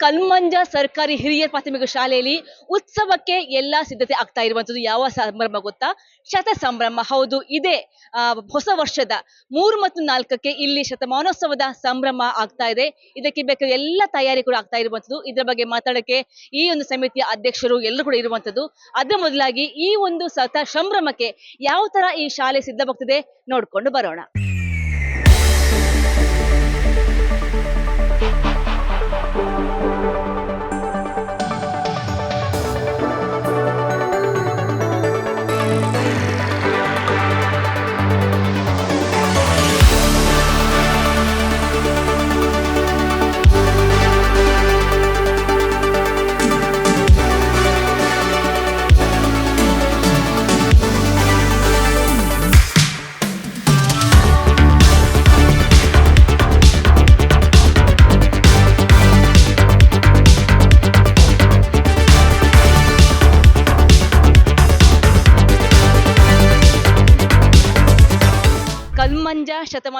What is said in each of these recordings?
ಕಲ್ಮಂಜ ಸರ್ಕಾರಿ ಹಿರಿಯ ಪ್ರಾಥಮಿಕ ಶಾಲೆಯಲ್ಲಿ ಉತ್ಸವಕ್ಕೆ ಎಲ್ಲಾ ಸಿದ್ಧತೆ ಆಗ್ತಾ ಇರುವಂತದ್ದು ಯಾವ ಸಂಭ್ರಮ ಗೊತ್ತಾ? ಶತ ಸಂಭ್ರಮ. ಹೌದು, ಇದೇ ಹೊಸ ವರ್ಷದ ಮೂರು ಮತ್ತು ನಾಲ್ಕಕ್ಕೆ ಇಲ್ಲಿ ಶತಮಾನೋತ್ಸವದ ಸಂಭ್ರಮ ಆಗ್ತಾ ಇದೆ. ಇದಕ್ಕೆ ಬೇಕಾದ ಎಲ್ಲ ತಯಾರಿ ಕೂಡ ಆಗ್ತಾ ಇರುವಂತದ್ದು ಇದರ ಬಗ್ಗೆ ಮಾತಾಡಕ್ಕೆ ಈ ಒಂದು ಸಮಿತಿಯ ಅಧ್ಯಕ್ಷರು ಎಲ್ಲರೂ ಕೂಡ ಇರುವಂತದ್ದು ಅದರ ಮೊದಲಾಗಿ ಈ ಒಂದು ಸತ, ಸಂಭ್ರಮಕ್ಕೆ ಯಾವ ತರ ಈ ಶಾಲೆ ಸಿದ್ಧವಾಗ್ತಿದೆ ನೋಡ್ಕೊಂಡು ಬರೋಣ.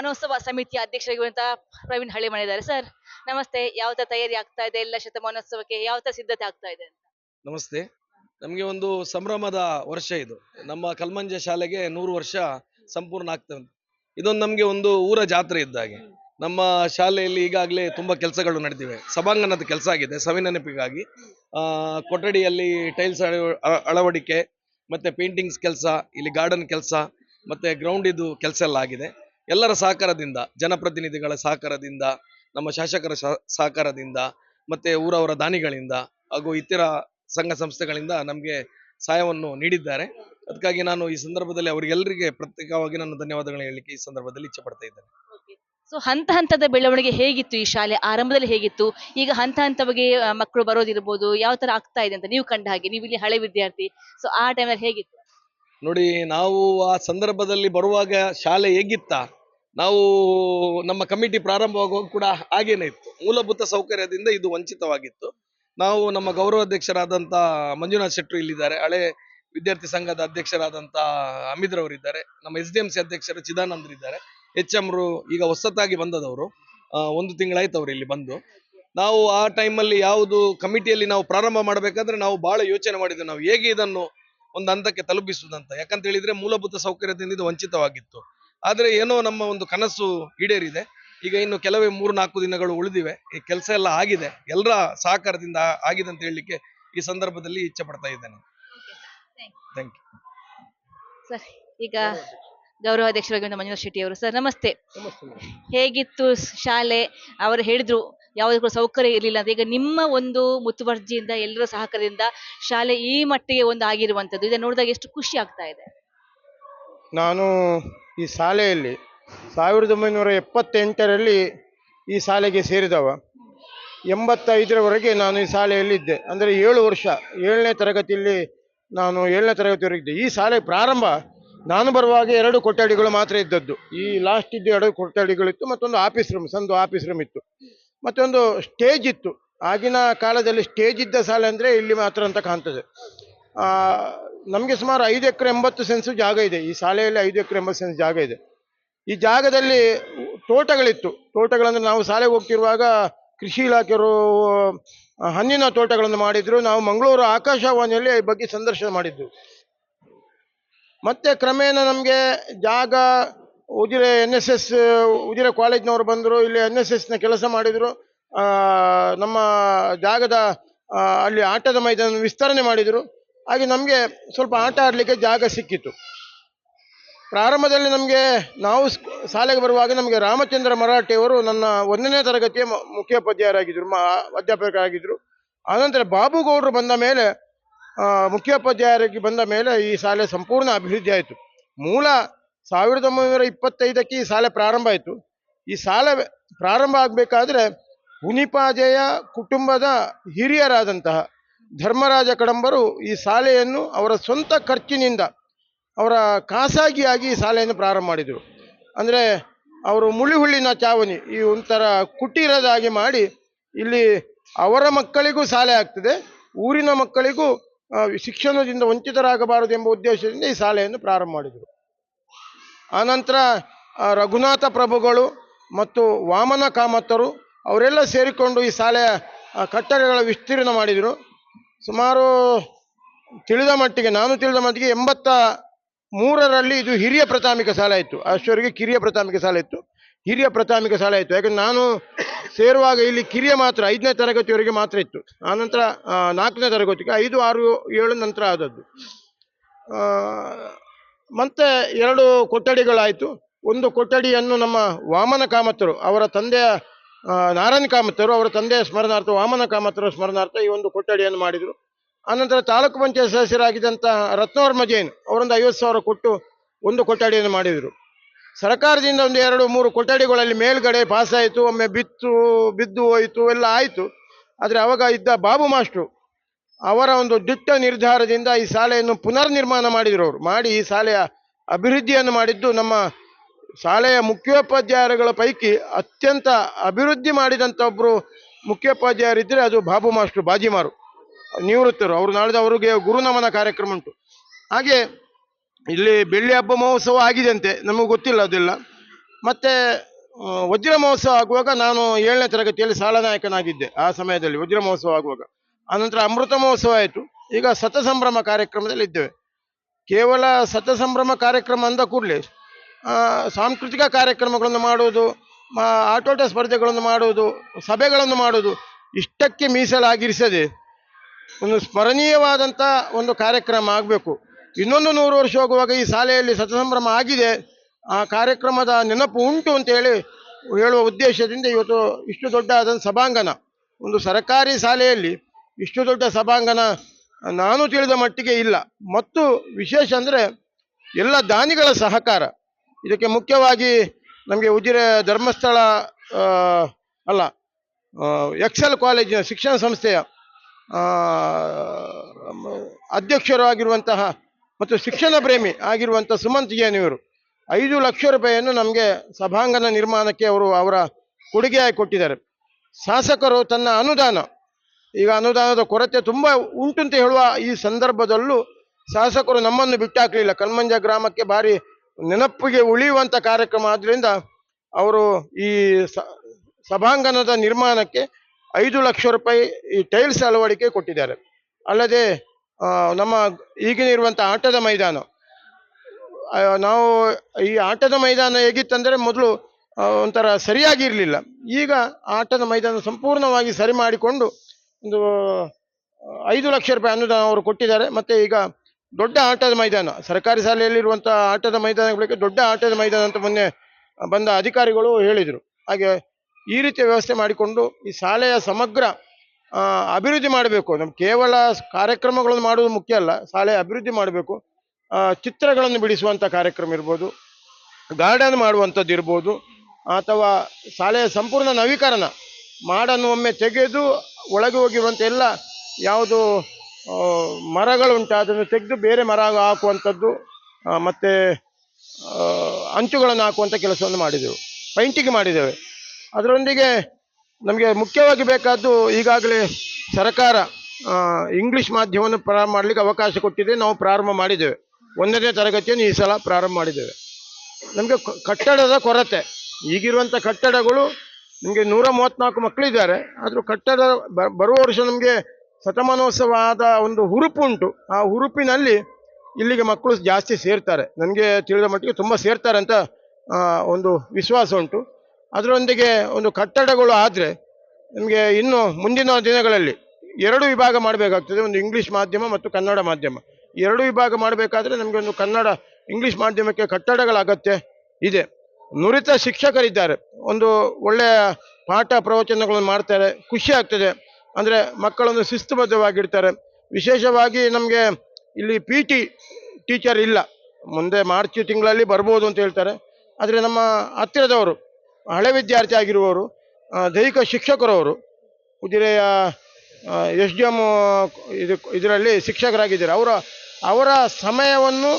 ಶತಮಾನೋತ್ಸವ ಸಮಿತಿಯ ಅಧ್ಯಕ್ಷರಾಗಿರುವಂತಹ ಪ್ರವೀಣ್ ಹಳ್ಳಿ ಇದ್ದಾರೆ ಸರ್, ನಮಸ್ತೆ. ಯಾವ ತರ ತಯಾರಿ ಆಗ್ತಾ ಇದೆ? ಎಲ್ಲ ಶತಮಾನೋತ್ಸವಕ್ಕೆ ಯಾವ ತರ ಸಿದ್ಧತೆ ಆಗ್ತಾ ಇದೆ ನಮಸ್ತೆ. ನಮಗೆ ಒಂದು ಸಂಭ್ರಮದ ವರ್ಷ ಇದು. ನಮ್ಮ ಕಲ್ಮಂಜ ಶಾಲೆಗೆ ನೂರು ವರ್ಷ ಸಂಪೂರ್ಣ ಆಗ್ತದೆ ಇದೊಂದು ನಮಗೆ ಒಂದು ಊರ ಜಾತ್ರೆ ಇದ್ದಾಗೆ ನಮ್ಮ ಶಾಲೆಯಲ್ಲಿ ಈಗಾಗಲೇ ತುಂಬಾ ಕೆಲಸಗಳು ನಡೆದಿವೆ ಸಭಾಂಗಣದ ಕೆಲಸ ಆಗಿದೆ ಸವಿನೆನಪಿಗಾಗಿ ಕೊಠಡಿಯಲ್ಲಿ ಟೈಲ್ಸ್ ಅಳವಡಿಕೆ, ಮತ್ತೆ ಪೇಂಟಿಂಗ್ಸ್ ಕೆಲಸ, ಇಲ್ಲಿ ಗಾರ್ಡನ್ ಕೆಲಸ, ಮತ್ತೆ ಗ್ರೌಂಡ್ ಇದು ಕೆಲಸ ಎಲ್ಲ ಆಗಿದೆ. ಎಲ್ಲರ ಸಹಕಾರದಿಂದ ಜನಪ್ರತಿನಿಧಿಗಳ ಸಹಕಾರದಿಂದ ನಮ್ಮ ಶಾಸಕರ ಸಹ- ಸಹಕಾರದಿಂದ ಮತ್ತೆ ಊರವರ ದಾನಿಗಳಿಂದ ಹಾಗೂ ಇತರ ಸಂಘ ಸಂಸ್ಥೆಗಳಿಂದ ನಮಗೆ ಸಹಾಯವನ್ನು ನೀಡಿದ್ದಾರೆ. ಅದಕ್ಕಾಗಿ ನಾನು ಈ ಸಂದರ್ಭದಲ್ಲಿ ಅವರಿಗೆಲ್ಲರಿಗೆ ಪ್ರತ್ಯೇಕವಾಗಿ ನಾನು ಧನ್ಯವಾದಗಳನ್ನು ಹೇಳಲಿಕ್ಕೆ ಈ ಸಂದರ್ಭದಲ್ಲಿ ಇಚ್ಛೆ ಪಡ್ತಾ ಇದ್ದೇನೆ. ಸೊ ಹಂತ ಹಂತದ ಬೆಳವಣಿಗೆ ಹೇಗಿತ್ತು ಈ ಶಾಲೆ? ಆರಂಭದಲ್ಲಿ ಹೇಗಿತ್ತು? ಈಗ ಹಂತ ಹಂತವಾಗಿ ಮಕ್ಕಳು ಬರೋದಿರ್ಬೋದು ಯಾವ ತರ ಆಗ್ತಾ ಇದೆ ಅಂತ ನೀವು ಕಂಡ ಹಾಗೆ ನೀವು ಇಲ್ಲಿ ಹಳೆ ವಿದ್ಯಾರ್ಥಿ ಸೊ ಆ ಟೈಮಲ್ಲಿ ಹೇಗಿತ್ತು? ನೋಡಿ ನಾವು ಆ ಸಂದರ್ಭದಲ್ಲಿ ಬರುವಾಗ ಶಾಲೆ ಹೇಗಿತ್ತ? ನಾವು ನಮ್ಮ ಕಮಿಟಿ ಪ್ರಾರಂಭವಾಗುವಾಗ ಕೂಡ ಹಾಗೇನೆ ಇತ್ತು. ಮೂಲಭೂತ ಸೌಕರ್ಯದಿಂದ ಇದು ವಂಚಿತವಾಗಿತ್ತು. ನಾವು ನಮ್ಮ ಗೌರವಾಧ್ಯಕ್ಷರಾದಂಥ ಮಂಜುನಾಥ್ ಶೆಟ್ಟರು ಇಲ್ಲಿದ್ದಾರೆ. ಹಳೆ ವಿದ್ಯಾರ್ಥಿ ಸಂಘದ ಅಧ್ಯಕ್ಷರಾದಂತ ಅಮಿದ್ರವರಿದ್ದಾರೆ ನಮ್ಮ ಎಸ್ ಡಿ ಎಂ ಸಿ ಅಧ್ಯಕ್ಷರು ಚಿದಾನಂದ್ರಿದ್ದಾರೆ ಎಚ್ ಎಮ್ರು ಈಗ ಹೊಸತಾಗಿ ಬಂದದವರು. ಒಂದು ತಿಂಗಳಾಯ್ತು ಅವರು ಇಲ್ಲಿ ಬಂದು. ನಾವು ಆ ಟೈಮಲ್ಲಿ ಯಾವುದು ಕಮಿಟಿಯಲ್ಲಿ ನಾವು ಪ್ರಾರಂಭ ಮಾಡಬೇಕಾದ್ರೆ ನಾವು ಬಹಳ ಯೋಚನೆ ಮಾಡಿದ್ವಿ. ನಾವು ಹೇಗೆ ಇದನ್ನು ಒಂದು ಹಂತಕ್ಕೆ ತಲುಪಿಸುವುದಂತ. ಯಾಕಂತ ಹೇಳಿದ್ರೆ ಮೂಲಭೂತ ಸೌಕರ್ಯದಿಂದ ಇದು ವಂಚಿತವಾಗಿತ್ತು. ಆದ್ರೆ ಏನೋ ನಮ್ಮ ಒಂದು ಕನಸು ಈಡೇರಿದೆ. ಈಗ ಇನ್ನು ಕೆಲವೇ ಮೂರು ನಾಲ್ಕು ದಿನಗಳು ಉಳಿದಿವೆ. ಈ ಕೆಲಸ ಎಲ್ಲ ಆಗಿದೆ. ಎಲ್ಲರ ಸಹಕಾರದಿಂದ ಆಗಿದೆ ಅಂತ ಹೇಳಲಿಕ್ಕೆ ಈ ಸಂದರ್ಭದಲ್ಲಿ ಇಚ್ಛೆ ಪಡ್ತಾ ಇದ್ದೇನೆ. ಥ್ಯಾಂಕ್ ಯು ಸರ್ ಈಗ ಗೌರವಾಧ್ಯಕ್ಷರಾಗಿರುವ ಮಂಜುನಾಥ್ ಶೆಟ್ಟಿ ಅವರು. ಸರ್ ನಮಸ್ತೆ. ಹೇಗಿತ್ತು ಶಾಲೆ? ಅವರು ಹೇಳಿದ್ರು ಯಾವುದೇ ಕೂಡ ಸೌಕರ್ಯ ಇರಲಿಲ್ಲ ಅಂತ. ಈಗ ನಿಮ್ಮ ಒಂದು ಮುತುವರ್ಜಿಯಿಂದ ಎಲ್ಲರ ಸಹಕಾರದಿಂದ ಶಾಲೆ ಈ ಮಟ್ಟಿಗೆ ಒಂದು ಆಗಿರುವಂಥದ್ದು. ಇದನ್ನು ನೋಡಿದಾಗ ಎಷ್ಟು ಖುಷಿ ಆಗ್ತಾ ಇದೆ? ನಾನು ಈ ಶಾಲೆಯಲ್ಲಿ ಸಾವಿರದ ಒಂಬೈನೂರ ಎಪ್ಪತ್ತೆಂಟರಲ್ಲಿ ಈ ಶಾಲೆಗೆ ಸೇರಿದವ. ಎಂಬತ್ತೈದರವರೆಗೆ ನಾನು ಈ ಶಾಲೆಯಲ್ಲಿ ಇದ್ದೆ ಅಂದರೆ ಏಳು ವರ್ಷ, ಏಳನೇ ತರಗತಿಯಲ್ಲಿ ನಾನು ಏಳನೇ ತರಗತಿವರೆಗೆ ಇದ್ದೆ. ಈ ಶಾಲೆ ಪ್ರಾರಂಭ ನಾನು ಬರುವಾಗ ಎರಡು ಕೊಠಡಿಗಳು ಮಾತ್ರ ಇದ್ದದ್ದು. ಈ ಲಾಸ್ಟ್ ಇದ್ದು ಎರಡು ಕೊಠಡಿಗಳಿತ್ತು, ಮತ್ತೊಂದು ಆಫೀಸ್ ರೂಮ್ ಸಂದು ಆಫೀಸ್ ರೂಮ್ ಇತ್ತು. ಮತ್ತೊಂದು ಸ್ಟೇಜ್ ಇತ್ತು. ಆಗಿನ ಕಾಲದಲ್ಲಿ ಸ್ಟೇಜ್ ಇದ್ದ ಶಾಲೆ ಅಂದರೆ ಇಲ್ಲಿ ಮಾತ್ರ ಅಂತ ಕಾಣ್ತದೆ. ನಮಗೆ ಸುಮಾರು ಐದು ಎಕರೆ ಎಂಬತ್ತು ಸೆನ್ಸು ಜಾಗ ಇದೆ. ಈ ಶಾಲೆಯಲ್ಲಿ ಐದು ಎಕರೆ ಎಂಬತ್ತು ಸೆನ್ಸ್ ಜಾಗ ಇದೆ. ಈ ಜಾಗದಲ್ಲಿ ತೋಟಗಳಿತ್ತು. ತೋಟಗಳಂದ್ರೆ ನಾವು ಶಾಲೆಗೆ ಹೋಗ್ತಿರುವಾಗ ಕೃಷಿ ಇಲಾಖೆಯವರು ಹಣ್ಣಿನ ತೋಟಗಳನ್ನು ಮಾಡಿದ್ರು. ನಾವು ಮಂಗಳೂರು ಆಕಾಶವಾಣಿಯಲ್ಲಿ ಈ ಬಗ್ಗೆ ಸಂದರ್ಶನ ಮಾಡಿದ್ದು. ಮತ್ತೆ ಕ್ರಮೇಣ ನಮಗೆ ಜಾಗ Ujire N S S Ujire ಕಾಲೇಜ್ನವರು ಬಂದರು. ಇಲ್ಲಿ ಎನ್ ಎಸ್ ಎಸ್ನ ಕೆಲಸ ಮಾಡಿದರು. ನಮ್ಮ ಜಾಗದ ಅಲ್ಲಿ ಆಟದ ಮೈದಾನ ವಿಸ್ತರಣೆ ಮಾಡಿದರು. ಹಾಗೆ ನಮಗೆ ಸ್ವಲ್ಪ ಆಟ ಆಡಲಿಕ್ಕೆ ಜಾಗ ಸಿಕ್ಕಿತ್ತು ಪ್ರಾರಂಭದಲ್ಲಿ ನಮಗೆ ನಾವು ಶಾಲೆಗೆ ಬರುವಾಗ ನಮಗೆ ರಾಮಚಂದ್ರ ಮರಾಠಿಯವರು ನನ್ನ ಒಂದನೇ ತರಗತಿಯ ಮುಖ್ಯೋಪಾಧ್ಯಾಯರಾಗಿದ್ದರು ಮಾ ಅಧ್ಯಾಪಕರಾಗಿದ್ದರು ಆನಂತರ ಬಾಬುಗೌಡರು ಬಂದ ಮೇಲೆ ಮುಖ್ಯೋಪಾಧ್ಯಾಯರಿಗೆ ಬಂದ ಮೇಲೆ ಈ ಶಾಲೆ ಸಂಪೂರ್ಣ ಅಭಿವೃದ್ಧಿ ಆಯಿತು. ಮೂಲ ಸಾವಿರದ ಒಂಬೈನೂರ ಇಪ್ಪತ್ತೈದಕ್ಕೆ ಈ ಶಾಲೆ ಪ್ರಾರಂಭ ಆಯಿತು. ಈ ಶಾಲೆ ಪ್ರಾರಂಭ ಆಗಬೇಕಾದ್ರೆ ಉನಿಪಾಜೆಯ ಕುಟುಂಬದ ಹಿರಿಯರಾದಂತಹ ಧರ್ಮರಾಜ ಕಡಂಬರು ಈ ಶಾಲೆಯನ್ನು ಅವರ ಸ್ವಂತ ಖರ್ಚಿನಿಂದ, ಅವರ ಖಾಸಗಿಯಾಗಿ ಈ ಶಾಲೆಯನ್ನು ಪ್ರಾರಂಭ ಮಾಡಿದರು. ಅಂದರೆ ಅವರು ಮುಳಿಹುಳ್ಳಿನ ಚಾವಣಿ, ಈ ಒಂಥರ ಕುಟೀರದಾಗಿ ಮಾಡಿ ಇಲ್ಲಿ ಅವರ ಮಕ್ಕಳಿಗೂ ಶಾಲೆ ಆಗ್ತದೆ, ಊರಿನ ಮಕ್ಕಳಿಗೂ ಶಿಕ್ಷಣದಿಂದ ವಂಚಿತರಾಗಬಾರದು ಎಂಬ ಉದ್ದೇಶದಿಂದ ಈ ಶಾಲೆಯನ್ನು ಪ್ರಾರಂಭ ಮಾಡಿದರು. ಆನಂತರ ರಘುನಾಥ ಪ್ರಭುಗಳು ಮತ್ತು ವಾಮನ ಕಾಮತ್ತರು ಅವರೆಲ್ಲ ಸೇರಿಕೊಂಡು ಈ ಶಾಲೆಯ ಕಟ್ಟಡಗಳ ವಿಸ್ತೀರ್ಣ ಮಾಡಿದರು. ಸುಮಾರು ತಿಳಿದ ಮಟ್ಟಿಗೆ, ನಾನು ತಿಳಿದ ಮಟ್ಟಿಗೆ ಎಂಬತ್ತ ಮೂರರಲ್ಲಿ ಇದು ಹಿರಿಯ ಪ್ರಾಥಮಿಕ ಸಾಲ ಇತ್ತು. ಅಷ್ಟವರೆಗೆ ಕಿರಿಯ ಪ್ರಾಥಮಿಕ ಸಾಲ ಇತ್ತು. ಹಿರಿಯ ಪ್ರಾಥಮಿಕ ಸಾಲ ಇತ್ತು. ಯಾಕಂದ್ರೆ ನಾನು ಸೇರುವಾಗ ಇಲ್ಲಿ ಕಿರಿಯ ಮಾತ್ರ, ಐದನೇ ತರಗತಿವರೆಗೆ ಮಾತ್ರ ಇತ್ತು. ಆನಂತರ ನಾಲ್ಕನೇ ತರಗತಿಗೆ ಐದು, ಆರು, ಏಳು ನಂತರ ಆದದ್ದು. ಮತ್ತೆ ಎರಡು ಕೊಠಡಿಗಳಾಯಿತು. ಒಂದು ಕೊಠಡಿಯನ್ನು ನಮ್ಮ ವಾಮನ ಕಾಮತರು, ಅವರ ತಂದೆಯ ನಾರಾಯಣ ಕಾಮತರು ಅವರ ತಂದೆಯ ಸ್ಮರಣಾರ್ಥ, ವಾಮನ ಕಾಮತರ ಸ್ಮರಣಾರ್ಥ ಈ ಒಂದು ಕೊಠಡಿಯನ್ನು ಮಾಡಿದರು. ಆನಂತರ ತಾಲೂಕು ಪಂಚಾಯತ್ ಸದಸ್ಯರಾಗಿದ್ದಂಥ ರತ್ನವರ್ಮ ಜೈನ್ ಅವರೊಂದು ಐವತ್ತು ಸಾವಿರ ಕೊಟ್ಟು ಒಂದು ಕೊಠಡಿಯನ್ನು ಮಾಡಿದರು. ಸರ್ಕಾರದಿಂದ ಒಂದು ಎರಡು, ಮೂರು ಕೊಠಡಿಗಳಲ್ಲಿ ಮೇಲ್ಗಡೆ ಪಾಸ್ ಆಯಿತು ಒಮ್ಮೆ ಬಿತ್ತು, ಬಿದ್ದು ಹೋಯಿತು, ಎಲ್ಲ ಆಯಿತು. ಆದರೆ ಅವಾಗ ಇದ್ದ ಬಾಬು ಮಾಸ್ಟ್ರು ಅವರ ಒಂದು ದಿಟ್ಟ ನಿರ್ಧಾರದಿಂದ ಈ ಶಾಲೆಯನ್ನು ಪುನರ್ ನಿರ್ಮಾಣ ಮಾಡಿದರು ಅವರು. ಮಾಡಿ ಈ ಶಾಲೆಯ ಅಭಿವೃದ್ಧಿಯನ್ನು ಮಾಡಿದ್ದು ನಮ್ಮ ಶಾಲೆಯ ಮುಖ್ಯೋಪಾಧ್ಯಾಯರುಗಳ ಪೈಕಿ ಅತ್ಯಂತ ಅಭಿವೃದ್ಧಿ ಮಾಡಿದಂಥ ಒಬ್ಬರು ಮುಖ್ಯೋಪಾಧ್ಯಾಯರಿದ್ದರೆ ಅದು ಬಾಬು ಮಾಸ್ಟ್ರು ಬಾಜಿಮಾರು, ನಿವೃತ್ತರು. ಅವರು ನಾಳಿದ ಅವರಿಗೆ ಗುರುನಮನ ಕಾರ್ಯಕ್ರಮ ಉಂಟು. ಹಾಗೆ ಇಲ್ಲಿ ಬೆಳ್ಳಿ ಹಬ್ಬ ಮಹೋತ್ಸವ ಆಗಿದೆಯಂತೆ. ನಮಗೆ ಗೊತ್ತಿಲ್ಲ ಅದೆಲ್ಲ. ಮತ್ತು ವಜ್ರ ಮಹೋತ್ಸವ ಆಗುವಾಗ ನಾನು ಏಳನೇ ತರಗತಿಯಲ್ಲಿ ಶಾಲಾ ನಾಯಕನಾಗಿದ್ದೆ ಆ ಸಮಯದಲ್ಲಿ, ವಜ್ರ ಮಹೋತ್ಸವ ಆಗುವಾಗ. ಆನಂತರ ಅಮೃತ ಮಹೋತ್ಸವ ಆಯಿತು. ಈಗ ಸತಸಂಭ್ರಮ ಕಾರ್ಯಕ್ರಮದಲ್ಲಿ ಇದ್ದೇವೆ. ಕೇವಲ ಸತಸಂಭ್ರಮ ಕಾರ್ಯಕ್ರಮ ಅಂದ ಕೂಡಲೇ ಸಾಂಸ್ಕೃತಿಕ ಕಾರ್ಯಕ್ರಮಗಳನ್ನು ಮಾಡುವುದು ಆಟೋಟ ಸ್ಪರ್ಧೆಗಳನ್ನು ಮಾಡುವುದು, ಸಭೆಗಳನ್ನು ಮಾಡುವುದು ಇಷ್ಟಕ್ಕೆ ಮೀಸಲಾಗಿರಿಸದೆ ಒಂದು ಸ್ಮರಣೀಯವಾದಂಥ ಒಂದು ಕಾರ್ಯಕ್ರಮ ಆಗಬೇಕು. ಇನ್ನೊಂದು ನೂರು ವರ್ಷ ಹೋಗುವಾಗ ಈ ಶಾಲೆಯಲ್ಲಿ ಸತಸಂಭ್ರಮ ಆಗಿದೆ. ಆ ಕಾರ್ಯಕ್ರಮದ ನೆನಪು ಉಂಟು ಅಂತೇಳಿ ಹೇಳುವ ಉದ್ದೇಶದಿಂದ ಇವತ್ತು ಇಷ್ಟು ದೊಡ್ಡ ಅದನ್ನು ಸಭಾಂಗಣ, ಒಂದು ಸರಕಾರಿ ಶಾಲೆಯಲ್ಲಿ ಇಷ್ಟು ದೊಡ್ಡ ಸಭಾಂಗಣ ನಾನು ತಿಳಿದ ಮಟ್ಟಿಗೆ ಇಲ್ಲ. ಮತ್ತು ವಿಶೇಷ ಅಂದರೆ ಎಲ್ಲ ದಾನಿಗಳ ಸಹಕಾರ ಇದಕ್ಕೆ ಮುಖ್ಯವಾಗಿ ನಮಗೆ ಉಜಿರೆ ಧರ್ಮಸ್ಥಳ ಅಲ್ಲ ಎಕ್ಸೆಲ್ ಕಾಲೇಜಿನ ಶಿಕ್ಷಣ ಸಂಸ್ಥೆಯ ಅಧ್ಯಕ್ಷರು ಆಗಿರುವಂತಹ ಮತ್ತು ಶಿಕ್ಷಣ ಪ್ರೇಮಿ ಆಗಿರುವಂಥ ಸುಮಂತ್ ಜೇನಿಯವರು ಐದು ಲಕ್ಷ ರೂಪಾಯಿಯನ್ನು ನಮಗೆ ಸಭಾಂಗಣ ನಿರ್ಮಾಣಕ್ಕೆ ಅವರು ಅವರ ಕೊಡುಗೆಯಾಗಿ ಕೊಟ್ಟಿದ್ದಾರೆ. ಶಾಸಕರು ತನ್ನ ಅನುದಾನ, ಈಗ ಅನುದಾನದ ಕೊರತೆ ತುಂಬ ಉಂಟು ಅಂತ ಹೇಳುವ ಈ ಸಂದರ್ಭದಲ್ಲೂ ಶಾಸಕರು ನಮ್ಮನ್ನು ಬಿಟ್ಟಾಕಲಿಲ್ಲ. ಕಲ್ಮಂಜ ಗ್ರಾಮಕ್ಕೆ ಭಾರಿ ನೆನಪಿಗೆ ಉಳಿಯುವಂಥ ಕಾರ್ಯಕ್ರಮ ಆದ್ದರಿಂದ ಅವರು ಈ ಸಭಾಂಗಣದ ನಿರ್ಮಾಣಕ್ಕೆ ಐದು ಲಕ್ಷ ರೂಪಾಯಿ ಈ ಟೈಲ್ಸ್ ಅಳವಡಿಕೆ ಕೊಟ್ಟಿದ್ದಾರೆ. ಅಲ್ಲದೆ ನಮ್ಮ ಈಗಿನ ಇರುವಂಥ ಆಟದ ಮೈದಾನ. ನಾವು ಈ ಆಟದ ಮೈದಾನ ಹೇಗಿತ್ತಂದರೆ ಮೊದಲು ಒಂಥರ ಸರಿಯಾಗಿ ಇರಲಿಲ್ಲ ಈಗ ಆಟದ ಮೈದಾನ ಸಂಪೂರ್ಣವಾಗಿ ಸರಿ ಮಾಡಿಕೊಂಡು ಒಂದು ಐದು ಲಕ್ಷ ರೂಪಾಯಿ ಅನುದಾನ ಅವರು ಕೊಟ್ಟಿದ್ದಾರೆ. ಮತ್ತು ಈಗ ದೊಡ್ಡ ಆಟದ ಮೈದಾನ. ಸರ್ಕಾರಿ ಶಾಲೆಯಲ್ಲಿರುವಂಥ ಆಟದ ಮೈದಾನಗಳಿಗೆ ದೊಡ್ಡ ಆಟದ ಮೈದಾನ ಅಂತ ಮೊನ್ನೆ ಬಂದ ಅಧಿಕಾರಿಗಳು ಹೇಳಿದರು. ಹಾಗೆ ಈ ರೀತಿಯ ವ್ಯವಸ್ಥೆ ಮಾಡಿಕೊಂಡು ಈ ಶಾಲೆಯ ಸಮಗ್ರ ಅಭಿವೃದ್ಧಿ ಮಾಡಬೇಕು. ನಮ್ಮ ಕೇವಲ ಕಾರ್ಯಕ್ರಮಗಳನ್ನು ಮಾಡುವುದು ಮುಖ್ಯ ಅಲ್ಲ ಶಾಲೆಯ ಅಭಿವೃದ್ಧಿ ಮಾಡಬೇಕು. ಚಿತ್ರಗಳನ್ನು ಬಿಡಿಸುವಂಥ ಕಾರ್ಯಕ್ರಮ ಇರ್ಬೋದು, ಗಾರ್ಡನ್ ಮಾಡುವಂಥದ್ದು ಇರ್ಬೋದು, ಅಥವಾ ಶಾಲೆಯ ಸಂಪೂರ್ಣ ನವೀಕರಣ ಮಾಡನ್ನು ಒಮ್ಮೆ ತೆಗೆದು ಒಳಗೆ ಹೋಗಿರುವಂಥ ಎಲ್ಲ ಯಾವುದು ಮರಗಳುಂಟು ಅದನ್ನು ತೆಗೆದು ಬೇರೆ ಮರ ಹಾಕುವಂಥದ್ದು ಮತ್ತು ಅಂಚುಗಳನ್ನು ಹಾಕುವಂಥ ಕೆಲಸವನ್ನು ಮಾಡಿದೆವು. ಪೈಂಟಿಂಗ್ ಮಾಡಿದ್ದೇವೆ. ಅದರೊಂದಿಗೆ ನಮಗೆ ಮುಖ್ಯವಾಗಿ ಬೇಕಾದ್ದು ಈಗಾಗಲೇ ಸರ್ಕಾರ ಇಂಗ್ಲೀಷ್ ಮಾಧ್ಯಮವನ್ನು ಪ್ರಾರಂಭ ಮಾಡಲಿಕ್ಕೆ ಅವಕಾಶ ಕೊಟ್ಟಿದೆ. ನಾವು ಪ್ರಾರಂಭ ಮಾಡಿದ್ದೇವೆ. ಒಂದನೇ ತರಗತಿಯನ್ನು ಈ ಸಲ ಪ್ರಾರಂಭ ಮಾಡಿದ್ದೇವೆ. ನಮಗೆ ಕಟ್ಟಡದ ಕೊರತೆ. ಈಗಿರುವಂಥ ಕಟ್ಟಡಗಳು, ನಿಮಗೆ ನೂರ ಮೂವತ್ತ್ನಾಲ್ಕು ಮಕ್ಕಳಿದ್ದಾರೆ. ಆದರೂ ಕಟ್ಟಡ ಬರುವ ವರ್ಷ ನಮಗೆ ಶತಮಾನೋತ್ಸವ ಆದ ಒಂದು ಹುರುಪು ಉಂಟು ಆ ಹುರುಪಿನಲ್ಲಿ ಇಲ್ಲಿಗೆ ಮಕ್ಕಳು ಜಾಸ್ತಿ ಸೇರ್ತಾರೆ. ನನಗೆ ತಿಳಿದ ಮಟ್ಟಿಗೆ ತುಂಬ ಸೇರ್ತಾರೆ ಅಂತ ಒಂದು ವಿಶ್ವಾಸ ಉಂಟು. ಅದರೊಂದಿಗೆ ಒಂದು ಕಟ್ಟಡಗಳು ಆದರೆ ನಿಮಗೆ ಇನ್ನು ಮುಂದಿನ ದಿನಗಳಲ್ಲಿ ಎರಡು ವಿಭಾಗ ಮಾಡಬೇಕಾಗ್ತದೆ. ಒಂದು ಇಂಗ್ಲೀಷ್ ಮಾಧ್ಯಮ ಮತ್ತು ಕನ್ನಡ ಮಾಧ್ಯಮ. ಎರಡು ವಿಭಾಗ ಮಾಡಬೇಕಾದ್ರೆ ನಮಗೆ ಒಂದು ಕನ್ನಡ, ಇಂಗ್ಲೀಷ್ ಮಾಧ್ಯಮಕ್ಕೆ ಕಟ್ಟಡಗಳ ಅಗತ್ಯ ಇದೆ. ನುರಿತ ಶಿಕ್ಷಕರಿದ್ದಾರೆ. ಒಂದು ಒಳ್ಳೆಯ ಪಾಠ ಪ್ರವಚನಗಳನ್ನು ಮಾಡ್ತಾರೆ. ಖುಷಿ ಆಗ್ತದೆ. ಅಂದರೆ ಮಕ್ಕಳನ್ನು ಶಿಸ್ತುಬದ್ಧವಾಗಿರ್ತಾರೆ ವಿಶೇಷವಾಗಿ ನಮಗೆ ಇಲ್ಲಿ ಪಿ ಟಿ ಟೀಚರ್ ಇಲ್ಲ. ಮುಂದೆ ಮಾರ್ಚ್ ತಿಂಗಳಲ್ಲಿ ಬರ್ಬೋದು ಅಂತ ಹೇಳ್ತಾರೆ. ಆದರೆ ನಮ್ಮ ಹತ್ತಿರದವರು, ಹಳೆ ವಿದ್ಯಾರ್ಥಿ ಆಗಿರುವವರು ದೈಹಿಕ ಶಿಕ್ಷಕರವರು ಕುದುರೆಯ ಎಸ್ ಡಿ ಎಂ ಇದು, ಇದರಲ್ಲಿ ಶಿಕ್ಷಕರಾಗಿದ್ದಾರೆ. ಅವರ ಅವರ ಸಮಯವನ್ನು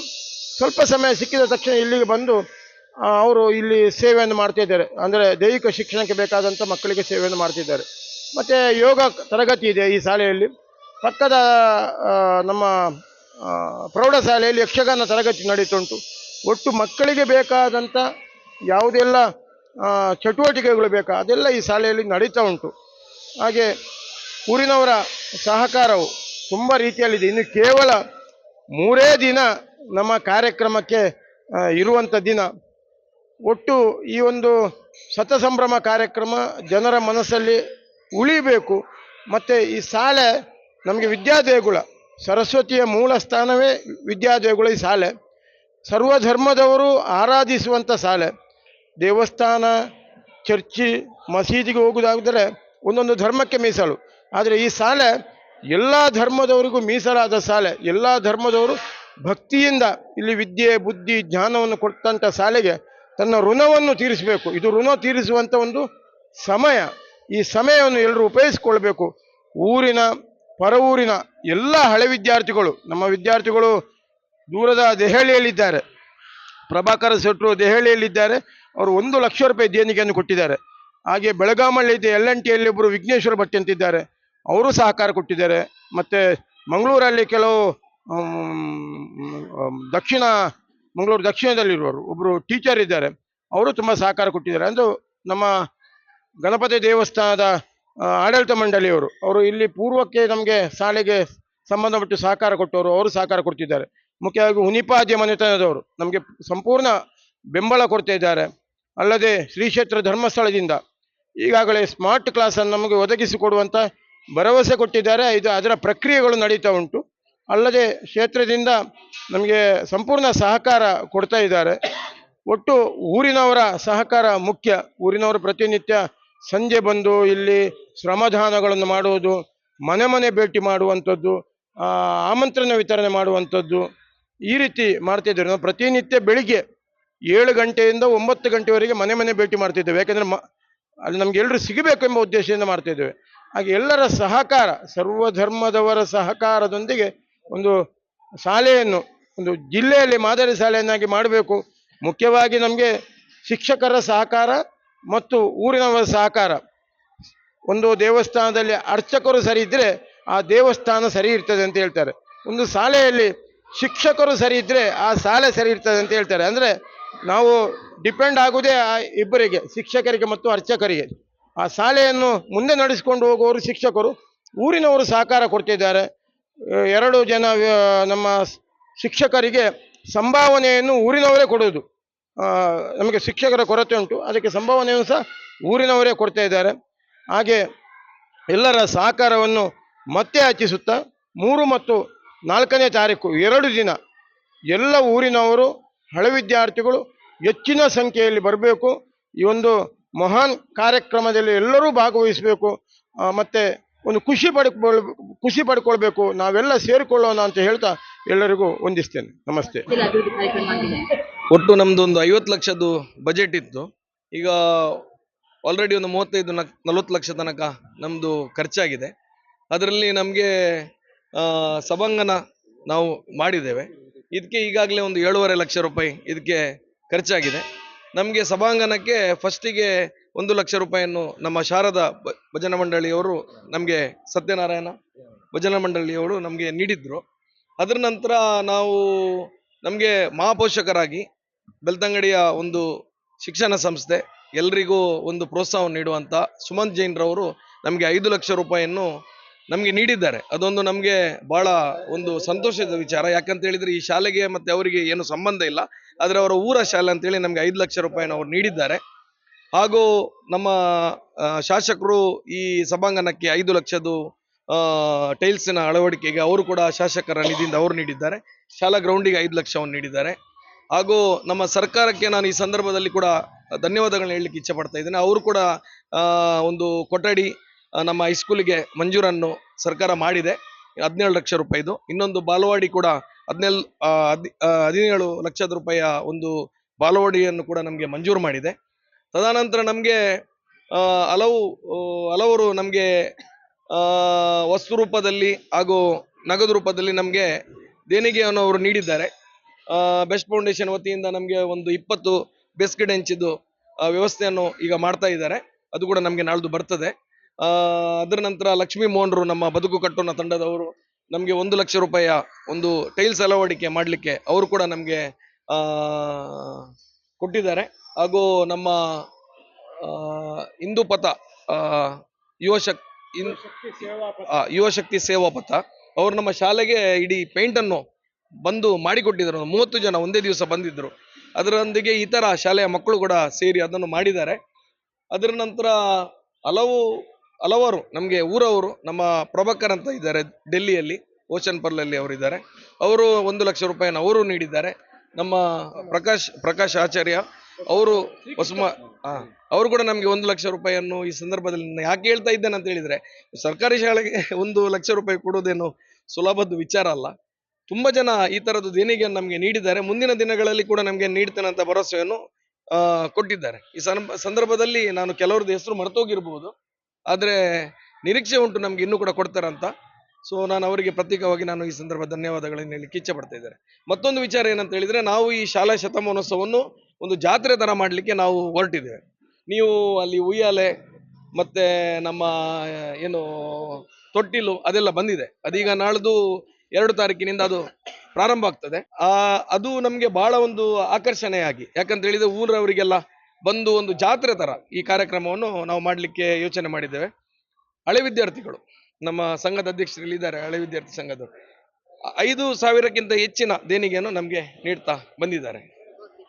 ಸ್ವಲ್ಪ ಸಮಯ ಸಿಕ್ಕಿದ ತಕ್ಷಣ ಇಲ್ಲಿಗೆ ಬಂದು ಅವರು ಇಲ್ಲಿ ಸೇವೆಯನ್ನು ಮಾಡ್ತಿದ್ದಾರೆ. ಅಂದರೆ ದೈಹಿಕ ಶಿಕ್ಷಣಕ್ಕೆ ಬೇಕಾದಂಥ ಮಕ್ಕಳಿಗೆ ಸೇವೆಯನ್ನು ಮಾಡ್ತಿದ್ದಾರೆ. ಮತ್ತು ಯೋಗ ತರಗತಿ ಇದೆ ಈ ಶಾಲೆಯಲ್ಲಿ. ಪಕ್ಕದ ನಮ್ಮ ಪ್ರೌಢಶಾಲೆಯಲ್ಲಿ ಯಕ್ಷಗಾನ ತರಗತಿ ನಡೀತುಂಟು. ಒಟ್ಟು ಮಕ್ಕಳಿಗೆ ಬೇಕಾದಂಥ ಯಾವುದೆಲ್ಲ ಚಟುವಟಿಕೆಗಳು ಬೇಕಾ, ಅದೆಲ್ಲ ಈ ಶಾಲೆಯಲ್ಲಿ ನಡೀತಾ ಉಂಟು. ಹಾಗೆ ಊರಿನವರ ಸಹಕಾರವು ತುಂಬ ರೀತಿಯಲ್ಲಿದೆ. ಇನ್ನು ಕೇವಲ ಮೂರೇ ದಿನ ನಮ್ಮ ಕಾರ್ಯಕ್ರಮಕ್ಕೆ ಇರುವಂಥ ದಿನ. ಒಟ್ಟು ಈ ಒಂದು ಸತಸಂಭ್ರಮ ಕಾರ್ಯಕ್ರಮ ಜನರ ಮನಸ್ಸಲ್ಲಿ ಉಳಿಬೇಕು. ಮತ್ತು ಈ ಶಾಲೆ ನಮಗೆ ವಿದ್ಯಾದೇಗುಲ ಸರಸ್ವತಿಯ ಮೂಲ ಸ್ಥಾನವೇ ವಿದ್ಯಾದೇಗುಲ ಈ ಶಾಲೆ. ಸರ್ವಧರ್ಮದವರು ಆರಾಧಿಸುವಂಥ ಶಾಲೆ. ದೇವಸ್ಥಾನ, ಚರ್ಚಿ, ಮಸೀದಿಗೆ ಹೋಗುವುದಾದರೆ ಒಂದೊಂದು ಧರ್ಮಕ್ಕೆ ಮೀಸಲು. ಆದರೆ ಈ ಶಾಲೆ ಎಲ್ಲ ಧರ್ಮದವರಿಗೂ ಮೀಸಲಾದ ಶಾಲೆ. ಎಲ್ಲ ಧರ್ಮದವರು ಭಕ್ತಿಯಿಂದ ಇಲ್ಲಿ ವಿದ್ಯೆ, ಬುದ್ಧಿ, ಜ್ಞಾನವನ್ನು ಕೊಟ್ಟಂಥ ಶಾಲೆಗೆ ತನ್ನ ಋಣವನ್ನು ತೀರಿಸಬೇಕು. ಇದು ಋಣ ತೀರಿಸುವಂಥ ಒಂದು ಸಮಯ. ಈ ಸಮಯವನ್ನು ಎಲ್ಲರೂ ಉಪಯೋಗಿಸ್ಕೊಳ್ಬೇಕು. ಊರಿನ ಪರವೂರಿನ ಎಲ್ಲ ಹಳೆ ವಿದ್ಯಾರ್ಥಿಗಳು, ನಮ್ಮ ವಿದ್ಯಾರ್ಥಿಗಳು ದೂರದ ದೆಹಲಿಯಲ್ಲಿದ್ದಾರೆ. ಪ್ರಭಾಕರ ಶೆಟ್ಟರು ದೆಹಲಿಯಲ್ಲಿದ್ದಾರೆ. ಅವರು ಒಂದು ಲಕ್ಷ ರೂಪಾಯಿ ದೇಣಿಗೆಯನ್ನು ಕೊಟ್ಟಿದ್ದಾರೆ. ಹಾಗೆ ಬೆಳಗಾಮಲ್ಲಿ ಎಲ್ ಎನ್ ಟಿಯಲ್ಲಿ ಒಬ್ಬರು ವಿಘ್ನೇಶ್ವರ ಭಟ್ ಅಂತಿದ್ದಾರೆ. ಅವರು ಸಹಕಾರ ಕೊಟ್ಟಿದ್ದಾರೆ. ಮತ್ತು ಮಂಗಳೂರಲ್ಲಿ ಕೆಲವು ದಕ್ಷಿಣ, ಮಂಗಳೂರು ದಕ್ಷಿಣದಲ್ಲಿರುವವರು ಒಬ್ಬರು ಟೀಚರ್ ಇದ್ದಾರೆ. ಅವರು ತುಂಬ ಸಹಕಾರ ಕೊಟ್ಟಿದ್ದಾರೆ. ಅಂದರೆ ನಮ್ಮ ಗಣಪತಿ ದೇವಸ್ಥಾನದ ಆಡಳಿತ ಮಂಡಳಿಯವರು, ಅವರು ಇಲ್ಲಿ ಪೂರ್ವಕ್ಕೆ ನಮಗೆ ಶಾಲೆಗೆ ಸಂಬಂಧಪಟ್ಟು ಸಹಕಾರ ಕೊಟ್ಟವರು, ಅವರು ಸಹಕಾರ ಕೊಡ್ತಿದ್ದಾರೆ. ಮುಖ್ಯವಾಗಿ ಹುನಿಪಾದ್ಯ ಮನೆತನದವರು, ನಮಗೆ ಸಂಪೂರ್ಣ ಬೆಂಬಲ ಕೊಡ್ತಾ ಇದ್ದಾರೆ. ಅಲ್ಲದೆ ಶ್ರೀ ಕ್ಷೇತ್ರ ಧರ್ಮಸ್ಥಳದಿಂದ ಈಗಾಗಲೇ ಸ್ಮಾರ್ಟ್ ಕ್ಲಾಸನ್ನು ನಮಗೆ ಒದಗಿಸಿಕೊಡುವಂಥ ಭರವಸೆ ಕೊಟ್ಟಿದ್ದಾರೆ. ಇದು ಅದರ ಪ್ರಕ್ರಿಯೆಗಳು ನಡೀತಾ ಉಂಟು. ಅಲ್ಲದೆ ಕ್ಷೇತ್ರದಿಂದ ನಮಗೆ ಸಂಪೂರ್ಣ ಸಹಕಾರ ಕೊಡ್ತಾ ಇದ್ದಾರೆ. ಒಟ್ಟು ಊರಿನವರ ಸಹಕಾರ ಮುಖ್ಯ. ಊರಿನವರು ಪ್ರತಿನಿತ್ಯ ಸಂಜೆ ಬಂದು ಇಲ್ಲಿ ಶ್ರಮದಾನಗಳನ್ನು ಮಾಡುವುದು, ಮನೆ ಮನೆ ಭೇಟಿ ಮಾಡುವಂಥದ್ದು ಆಮಂತ್ರಣ ವಿತರಣೆ ಮಾಡುವಂಥದ್ದು ಈ ರೀತಿ ಮಾಡ್ತಿದ್ದೇವೆ ನಾವು ಪ್ರತಿನಿತ್ಯ ಬೆಳಿಗ್ಗೆ ಏಳು ಗಂಟೆಯಿಂದ ಒಂಬತ್ತು ಗಂಟೆವರೆಗೆ ಮನೆ ಮನೆ ಭೇಟಿ ಮಾಡ್ತಿದ್ದೇವೆ ಯಾಕೆಂದರೆ ಮ, ಅಲ್ಲಿ ನಮ್ಗೆ ಎಲ್ಲರೂ ಸಿಗಬೇಕು ಎಂಬ ಉದ್ದೇಶದಿಂದ ಮಾಡ್ತಿದ್ದೇವೆ ಹಾಗೆ ಎಲ್ಲರ ಸಹಕಾರ, ಸರ್ವಧರ್ಮದವರ ಸಹಕಾರದೊಂದಿಗೆ ಒಂದು ಶಾಲೆಯನ್ನು, ಒಂದು ಜಿಲ್ಲೆಯಲ್ಲಿ ಮಾದರಿ ಶಾಲೆಯನ್ನಾಗಿ ಮಾಡಬೇಕು. ಮುಖ್ಯವಾಗಿ ನಮಗೆ ಶಿಕ್ಷಕರ ಸಹಕಾರ ಮತ್ತು ಊರಿನವರ ಸಹಕಾರ. ಒಂದು ದೇವಸ್ಥಾನದಲ್ಲಿ ಅರ್ಚಕರು ಸರಿ ಇದ್ದರೆ ಆ ದೇವಸ್ಥಾನ ಸರಿ ಇರ್ತದೆ ಅಂತ ಹೇಳ್ತಾರೆ. ಒಂದು ಶಾಲೆಯಲ್ಲಿ ಶಿಕ್ಷಕರು ಸರಿ ಇದ್ದರೆ ಆ ಶಾಲೆ ಸರಿ ಇರ್ತದೆ ಅಂತ ಹೇಳ್ತಾರೆ. ಅಂದರೆ ನಾವು ಡಿಪೆಂಡ್ ಆಗುವುದೇ ಆ ಇಬ್ಬರಿಗೆ ಶಿಕ್ಷಕರಿಗೆ ಮತ್ತು ಅರ್ಚಕರಿಗೆ. ಆ ಶಾಲೆಯನ್ನು ಮುಂದೆ ನಡೆಸಿಕೊಂಡು ಹೋಗುವವರು ಶಿಕ್ಷಕರು ಊರಿನವರು ಸಹಕಾರ ಕೊಡ್ತಿದ್ದಾರೆ. ಎರಡು ಜನ ನಮ್ಮ ಶಿಕ್ಷಕರಿಗೆ ಸಂಭಾವನೆಯನ್ನು ಊರಿನವರೇ ಕೊಡುವುದು. ಆ, ನಮಗೆ ಶಿಕ್ಷಕರ ಕೊರತೆ ಉಂಟು. ಅದಕ್ಕೆ ಸಂಭಾವನೆಯನ್ನು ಸಹ ಊರಿನವರೇ ಕೊಡ್ತಾ ಇದ್ದಾರೆ. ಹಾಗೆ ಎಲ್ಲರ ಸಹಕಾರವನ್ನು ಮತ್ತೆ ಹಚ್ಚಿಸುತ್ತಾ ಮೂರು ಮತ್ತು ನಾಲ್ಕನೇ ತಾರೀಕು ಎರಡು ದಿನ ಎಲ್ಲ ಊರಿನವರು, ಹಳೆ ವಿದ್ಯಾರ್ಥಿಗಳು ಹೆಚ್ಚಿನ ಸಂಖ್ಯೆಯಲ್ಲಿ ಬರಬೇಕು. ಈ ಒಂದು ಮಹಾನ್ ಕಾರ್ಯಕ್ರಮದಲ್ಲಿ ಎಲ್ಲರೂ ಭಾಗವಹಿಸಬೇಕು. ಮತ್ತು ಒಂದು ಖುಷಿ ಪಡ್ಕೊಳ್, ಖುಷಿ ಪಡ್ಕೊಳ್ಬೇಕು. ನಾವೆಲ್ಲ ಸೇರಿಕೊಳ್ಳೋಣ ಅಂತ ಹೇಳ್ತಾ ಎಲ್ಲರಿಗೂ ವಂದಿಸ್ತೇನೆ. ನಮಸ್ತೆ. ಒಟ್ಟು ನಮ್ದು ಒಂದು ಐವತ್ತು ಲಕ್ಷದ್ದು ಬಜೆಟ್ ಇತ್ತು. ಈಗ ಆಲ್ರೆಡಿ ಒಂದು ಮೂವತ್ತೈದು ನಕ್, ನಲವತ್ತು ಲಕ್ಷ ತನಕ ನಮ್ಮದು ಖರ್ಚಾಗಿದೆ. ಅದರಲ್ಲಿ ನಮಗೆ ಸಭಾಂಗಣ ನಾವು ಮಾಡಿದ್ದೇವೆ. ಇದಕ್ಕೆ ಈಗಾಗಲೇ ಒಂದು ಏಳುವರೆ ಲಕ್ಷ ರೂಪಾಯಿ ಇದಕ್ಕೆ ಖರ್ಚಾಗಿದೆ. ನಮಗೆ ಸಭಾಂಗಣಕ್ಕೆ ಫಸ್ಟಿಗೆ ಒಂದು ಲಕ್ಷ ರೂಪಾಯಿಯನ್ನು ನಮ್ಮ ಶಾರದಾ ಭಜನಾ ಮಂಡಳಿಯವರು ನಮಗೆ ಸತ್ಯನಾರಾಯಣ ಭಜನಾ ಮಂಡಳಿಯವರು ನಮಗೆ ನೀಡಿದ್ರು. ಅದರ ನಂತರ ನಾವು ನಮಗೆ ಮಹಾಪೋಷಕರಾಗಿ ಬೆಳ್ತಂಗಡಿಯ ಒಂದು ಶಿಕ್ಷಣ ಸಂಸ್ಥೆ ಎಲ್ರಿಗೂ ಒಂದು ಪ್ರೋತ್ಸಾಹ ನೀಡುವಂಥ ಸುಮಂತ್ ಜೈನ್ರವರು ನಮಗೆ ಐದು ಲಕ್ಷ ರೂಪಾಯಿಯನ್ನು ನಮಗೆ ನೀಡಿದ್ದಾರೆ. ಅದೊಂದು ನಮಗೆ ಬಹಳ ಒಂದು ಸಂತೋಷದ ವಿಚಾರ. ಯಾಕಂತ ಹೇಳಿದರೆ ಈ ಶಾಲೆಗೆ ಮತ್ತು ಅವರಿಗೆ ಏನು ಸಂಬಂಧ ಇಲ್ಲ. ಆದರೆ ಅವರ ಊರ ಶಾಲೆ ಅಂತೇಳಿ ನಮಗೆ ಐದು ಲಕ್ಷ ರೂಪಾಯಿನ ಅವರು ನೀಡಿದ್ದಾರೆ. ಹಾಗೂ ನಮ್ಮ ಶಾಸಕರು ಈ ಸಭಾಂಗಣಕ್ಕೆ ಐದು ಲಕ್ಷದ್ದು ಟೈಲ್ಸಿನ ಅಳವಡಿಕೆಗೆ ಅವರು ಕೂಡ ಶಾಸಕರ ನಿಧಿಯಿಂದ ಅವರು ನೀಡಿದ್ದಾರೆ. ಶಾಲಾ ಗ್ರೌಂಡಿಗೆ ಐದು ಲಕ್ಷವನ್ನು ನೀಡಿದ್ದಾರೆ. ಹಾಗೂ ನಮ್ಮ ಸರ್ಕಾರಕ್ಕೆ ನಾನು ಈ ಸಂದರ್ಭದಲ್ಲಿ ಕೂಡ ಧನ್ಯವಾದಗಳನ್ನ ಹೇಳಲಿಕ್ಕೆ ಇಚ್ಛೆ ಪಡ್ತಾ ಇದ್ದೇನೆ. ಅವರು ಕೂಡ ಒಂದು ಕೊಠಡಿ ನಮ್ಮ ಹೈಸ್ಕೂಲಿಗೆ ಮಂಜೂರನ್ನು ಸರ್ಕಾರ ಮಾಡಿದೆ. ಹದಿನೇಳು ಲಕ್ಷ ರೂಪಾಯಿದು ಇನ್ನೊಂದು ಬಾಲವಾಡಿ ಕೂಡ ಹದಿನೇಳು ಹದಿನೇಳು ಲಕ್ಷದ ರೂಪಾಯಿಯ ಒಂದು ಬಾಲವಾಡಿಯನ್ನು ಕೂಡ ನಮಗೆ ಮಂಜೂರು ಮಾಡಿದೆ. ತದನಂತರ ನಮಗೆ ಹಲವು ಹಲವರು ನಮಗೆ ವಸ್ತು ರೂಪದಲ್ಲಿ ಹಾಗೂ ನಗದು ರೂಪದಲ್ಲಿ ನಮಗೆ ದೇಣಿಗೆಯನ್ನು ಅವರು ನೀಡಿದ್ದಾರೆ. ಬೆಸ್ಟ್ ಫೌಂಡೇಶನ್ ವತಿಯಿಂದ ನಮಗೆ ಒಂದು ಇಪ್ಪತ್ತು ಬಿಸ್ಕೆಟ್ ಹೆಂಚಿದ್ದು ವ್ಯವಸ್ಥೆಯನ್ನು ಈಗ ಮಾಡ್ತಾ ಇದ್ದಾರೆ. ಅದು ಕೂಡ ನಮಗೆ ನಾಳ್ದು ಬರ್ತದೆ. ಅದರ ನಂತರ ಲಕ್ಷ್ಮೀ ಮೋಹನ್ರು ನಮ್ಮ ಬದುಕು ಕಟ್ಟೋಣ ತಂಡದವರು ನಮಗೆ ಒಂದು ಲಕ್ಷ ರೂಪಾಯಿಯ ಒಂದು ಟೈಲ್ಸ್ ಅಳವಡಿಕೆ ಮಾಡಲಿಕ್ಕೆ ಅವರು ಕೂಡ ನಮಗೆ ಕೊಟ್ಟಿದ್ದಾರೆ. ಹಾಗೂ ನಮ್ಮ ಹಿಂದೂ ಪಥ ಯುವಶಕ್ ಯುವಶಕ್ತಿ ಸೇವಾ ಪಥ. ಅವರು ನಮ್ಮ ಶಾಲೆಗೆ ಇಡೀ ಪೇಂಟ್ ಅನ್ನು ಬಂದು ಮಾಡಿಕೊಟ್ಟಿದ್ದರು ಮೂವತ್ತು ಜನ ಒಂದೇ ದಿವಸ ಬಂದಿದ್ದರು ಅದರೊಂದಿಗೆ ಇತರ ಶಾಲೆಯ ಮಕ್ಕಳು ಕೂಡ ಸೇರಿ ಅದನ್ನು ಮಾಡಿದ್ದಾರೆ. ಅದರ ನಂತರ ಹಲವು, ಹಲವಾರು ನಮಗೆ ಊರವರು, ನಮ್ಮ ಪ್ರಭಾಕರ್ ಅಂತ ಇದ್ದಾರೆ ಡೆಲ್ಲಿಯಲ್ಲಿ ಓಶನ್ ಪರ್ಲಲ್ಲಿ ಅವರು ಇದ್ದಾರೆ ಅವರು ಒಂದು ಲಕ್ಷ ರೂಪಾಯಿನ ಅವರು ನೀಡಿದ್ದಾರೆ. ನಮ್ಮ ಪ್ರಕಾಶ್ ಪ್ರಕಾಶ್ ಆಚಾರ್ಯ ಅವರು ಹೊಸಮ ಅವರು ಕೂಡ ನಮಗೆ ಒಂದು ಲಕ್ಷ ರೂಪಾಯಿಯನ್ನು ಈ ಸಂದರ್ಭದಲ್ಲಿ ಯಾಕೆ ಹೇಳ್ತಾ ಇದ್ದೇನೆ ಅಂತ ಹೇಳಿದರೆ, ಸರ್ಕಾರಿ ಶಾಲೆಗೆ ಒಂದು ಲಕ್ಷ ರೂಪಾಯಿ ಕೊಡೋದೇನು ಸುಲಭದ ವಿಚಾರ ಅಲ್ಲ. ತುಂಬಾ ಜನ ಈ ತರದ್ದು ದೇಣಿಗೆಯನ್ನು ನಮಗೆ ನೀಡಿದ್ದಾರೆ. ಮುಂದಿನ ದಿನಗಳಲ್ಲಿ ಕೂಡ ನಮಗೆ ನೀಡ್ತೇನೆ ಅಂತ ಭರವಸೆಯನ್ನು ಕೊಟ್ಟಿದ್ದಾರೆ. ಈ ಸಂದರ್ಭ- ಸಂದರ್ಭದಲ್ಲಿ ನಾನು ಕೆಲವ್ರದ್ದು ಹೆಸರು ಮರೆತೋಗಿರ್ಬೋದು. ಆದ್ರೆ ನಿರೀಕ್ಷೆ ಉಂಟು ನಮ್ಗೆ ಇನ್ನೂ ಕೂಡ ಕೊಡ್ತಾರಂತ ಸೊ ನಾನು ಅವರಿಗೆ ಪ್ರತ್ಯೇಕವಾಗಿ ನಾನು ಈ ಸಂದರ್ಭ ಧನ್ಯವಾದಗಳನ್ನು ಹೇಳಲಿಕ್ಕೆ ಇಚ್ಛೆ ಪಡ್ತಾ ಮತ್ತೊಂದು ವಿಚಾರ ಏನಂತ ಹೇಳಿದ್ರೆ, ನಾವು ಈ ಶಾಲಾ ಶತಮಾನೋತ್ಸವವನ್ನು ಒಂದು ಜಾತ್ರೆ ತರ ಮಾಡಲಿಕ್ಕೆ ನಾವು ಹೊರಟಿದ್ದೇವೆ. ನೀವು ಅಲ್ಲಿ ಉಯ್ಯಾಲೆ ಮತ್ತೆ ನಮ್ಮ ಏನು ತೊಟ್ಟಿಲು ಅದೆಲ್ಲ ಬಂದಿದೆ. ಅದೀಗ ನಾಳ್ದು ಎರಡು ತಾರೀಕಿನಿಂದ ಅದು ಪ್ರಾರಂಭ ಆಗ್ತದೆ. ಆ, ಅದು ನಮಗೆ ಬಹಳ ಒಂದು ಆಕರ್ಷಣೆಯಾಗಿ ಯಾಕಂತ ಹೇಳಿದ್ರೆ ಊರವರಿಗೆಲ್ಲ ಬಂದು ಒಂದು ಜಾತ್ರೆ ತರ ಈ ಕಾರ್ಯಕ್ರಮವನ್ನು ನಾವು ಮಾಡಲಿಕ್ಕೆ ಯೋಚನೆ ಮಾಡಿದ್ದೇವೆ. ಹಳೆ ವಿದ್ಯಾರ್ಥಿಗಳು, ನಮ್ಮ ಸಂಘದ ಅಧ್ಯಕ್ಷರಲ್ಲಿ ಇದ್ದಾರೆ, ಹಳೆ ವಿದ್ಯಾರ್ಥಿ ಸಂಘದವರು. ಐದು ಸಾವಿರಕ್ಕಿಂತ ಹೆಚ್ಚಿನ ದೇಣಿಗೆಯನ್ನು ನಮಗೆ ನೀಡ್ತಾ ಬಂದಿದ್ದಾರೆ.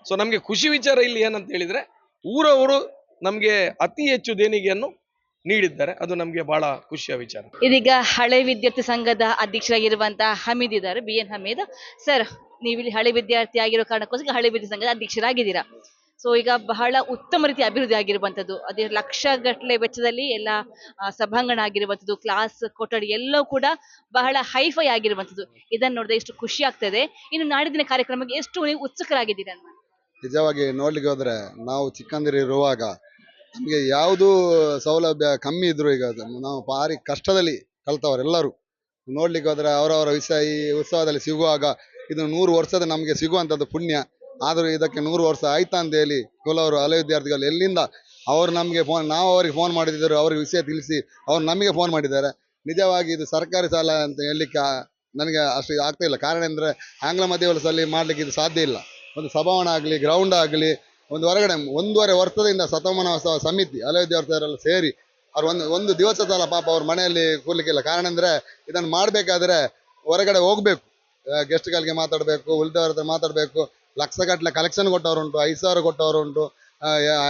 ಸೊ ನಮಗೆ ಖುಷಿ ವಿಚಾರ ಇಲ್ಲಿ ಏನಂತ ಹೇಳಿದ್ರೆ, ಊರವರು ನಮಗೆ ಅತಿ ಹೆಚ್ಚು ದೇಣಿಗೆಯನ್ನು ನೀಡಿದ್ದಾರೆ. ಅದು ನಮಗೆ ಬಹಳ ಖುಷಿಯ ವಿಚಾರ. ಇದೀಗ ಹಳೆ ವಿದ್ಯಾರ್ಥಿ ಸಂಘದ ಅಧ್ಯಕ್ಷರಾಗಿರುವಂತಹ ಹಮೀದ್ ಇದ್ದಾರೆ. ಬಿ ಎನ್ ಹಮೀದ್ ಸರ್ ನೀವು ಇಲ್ಲಿ ಹಳೆ ವಿದ್ಯಾರ್ಥಿ ಆಗಿರೋ ಕಾರಣಕ್ಕೋಸ್ಕರ ಹಳೆ ವಿದ್ಯಾರ್ಥಿ ಸಂಘದ ಅಧ್ಯಕ್ಷರಾಗಿದ್ದೀರಾ? ಸೊ ಈಗ ಬಹಳ ಉತ್ತಮ ರೀತಿ ಅಭಿವೃದ್ಧಿ ಆಗಿರುವಂಥದ್ದು. ಅದೇ ಲಕ್ಷ ಗಟ್ಟಲೆ ವೆಚ್ಚದಲ್ಲಿ ಎಲ್ಲ ಸಭಾಂಗಣ ಆಗಿರುವಂತದ್ದು ಕ್ಲಾಸ್ ಕೊಠಡಿ ಎಲ್ಲವೂ ಕೂಡ ಬಹಳ ಹೈಫೈ ಆಗಿರುವಂಥದ್ದು. ಇದನ್ನ ನೋಡಿದ್ರೆ ಎಷ್ಟು ಖುಷಿ ಆಗ್ತದೆ. ಇನ್ನು ನಾಡಿದಿನ ಕಾರ್ಯಕ್ರಮಕ್ಕೆ ಎಷ್ಟು ನೀವು ಉತ್ಸುಕರಾಗಿದ್ದೀರಾ? ನಿಜವಾಗಿ ನೋಡ್ಲಿಕ್ಕೆ ಹೋದ್ರೆ ನಾವು ಚಿಕ್ಕಂದಿರಿರುವಾಗ ನಮಗೆ ಯಾವುದು ಸೌಲಭ್ಯ ಕಮ್ಮಿ ಇದ್ರು ಈಗ ನಾವು ಭಾರಿ ಕಷ್ಟದಲ್ಲಿ ಕಲ್ತವರೆಲ್ಲರೂ ನೋಡ್ಲಿಕ್ಕೆ ಹೋದ್ರೆ ಅವರವರ ವಿಷಯ ಈ ಉತ್ಸವದಲ್ಲಿ ಸಿಗುವಾಗ ಇದು ನೂರು ವರ್ಷದ ನಮಗೆ ಸಿಗುವಂಥದ್ದು ಪುಣ್ಯ. ಆದರೂ ಇದಕ್ಕೆ ನೂರು ವರ್ಷ ಆಯ್ತಾ ಅಂತ ಹೇಳಿ ಕೆಲವರು ಹಲವು ವಿದ್ಯಾರ್ಥಿಗಳು ಎಲ್ಲಿಂದ ಅವರು ನಮಗೆ ಫೋನ್, ನಾವು ಅವರಿಗೆ ಫೋನ್ ಮಾಡಿದ್ದರು ಅವ್ರಿಗೆ ವಿಷಯ ತಿಳಿಸಿ ಅವರು ನಮಗೆ ಫೋನ್ ಮಾಡಿದ್ದಾರೆ. ನಿಜವಾಗಿ ಇದು ಸರ್ಕಾರಿ ಸಾಲ ಅಂತ ಹೇಳಲಿಕ್ಕೆ ನನಗೆ ಅಷ್ಟು ಆಗ್ತಾ ಇಲ್ಲ. ಕಾರಣ ಅಂದರೆ ಆಂಗ್ಲ ಮಾಧ್ಯಮದಲ್ಲಿ ಮಾಡಲಿಕ್ಕೆ ಇದು ಸಾಧ್ಯ ಇಲ್ಲ. ಒಂದು ಸಭಾವಣ ಆಗಲಿ ಗ್ರೌಂಡ್ ಆಗಲಿ ಒಂದು ಹೊರಗಡೆ, ಒಂದೂವರೆ ವರ್ಷದಿಂದ ಶತಮಾನೋತ್ಸವ ಸಮಿತಿ ವಿದ್ಯಾರ್ಥಿಯರೆಲ್ಲ ಸೇರಿ, ಅವ್ರು ಒಂದು ಒಂದು ದಿವಸ ಸಲ ಪಾಪ ಅವ್ರ ಮನೆಯಲ್ಲಿ ಕೂರ್ಲಿಕ್ಕಿಲ್ಲ. ಕಾರಣ ಅಂದರೆ ಇದನ್ನು ಮಾಡಬೇಕಾದ್ರೆ ಹೊರಗಡೆ ಹೋಗ್ಬೇಕು. ಗೆಸ್ಟ್ಗಳಿಗೆ ಮಾತಾಡಬೇಕು, ಉಳಿದವ್ರ ಹತ್ರ ಮಾತಾಡಬೇಕು. ಲಕ್ಷಗಟ್ಟಲೆ ಕಲೆಕ್ಷನ್ ಕೊಟ್ಟವರುಂಟು, ಐದು ಸಾವಿರ ಕೊಟ್ಟವರುಂಟು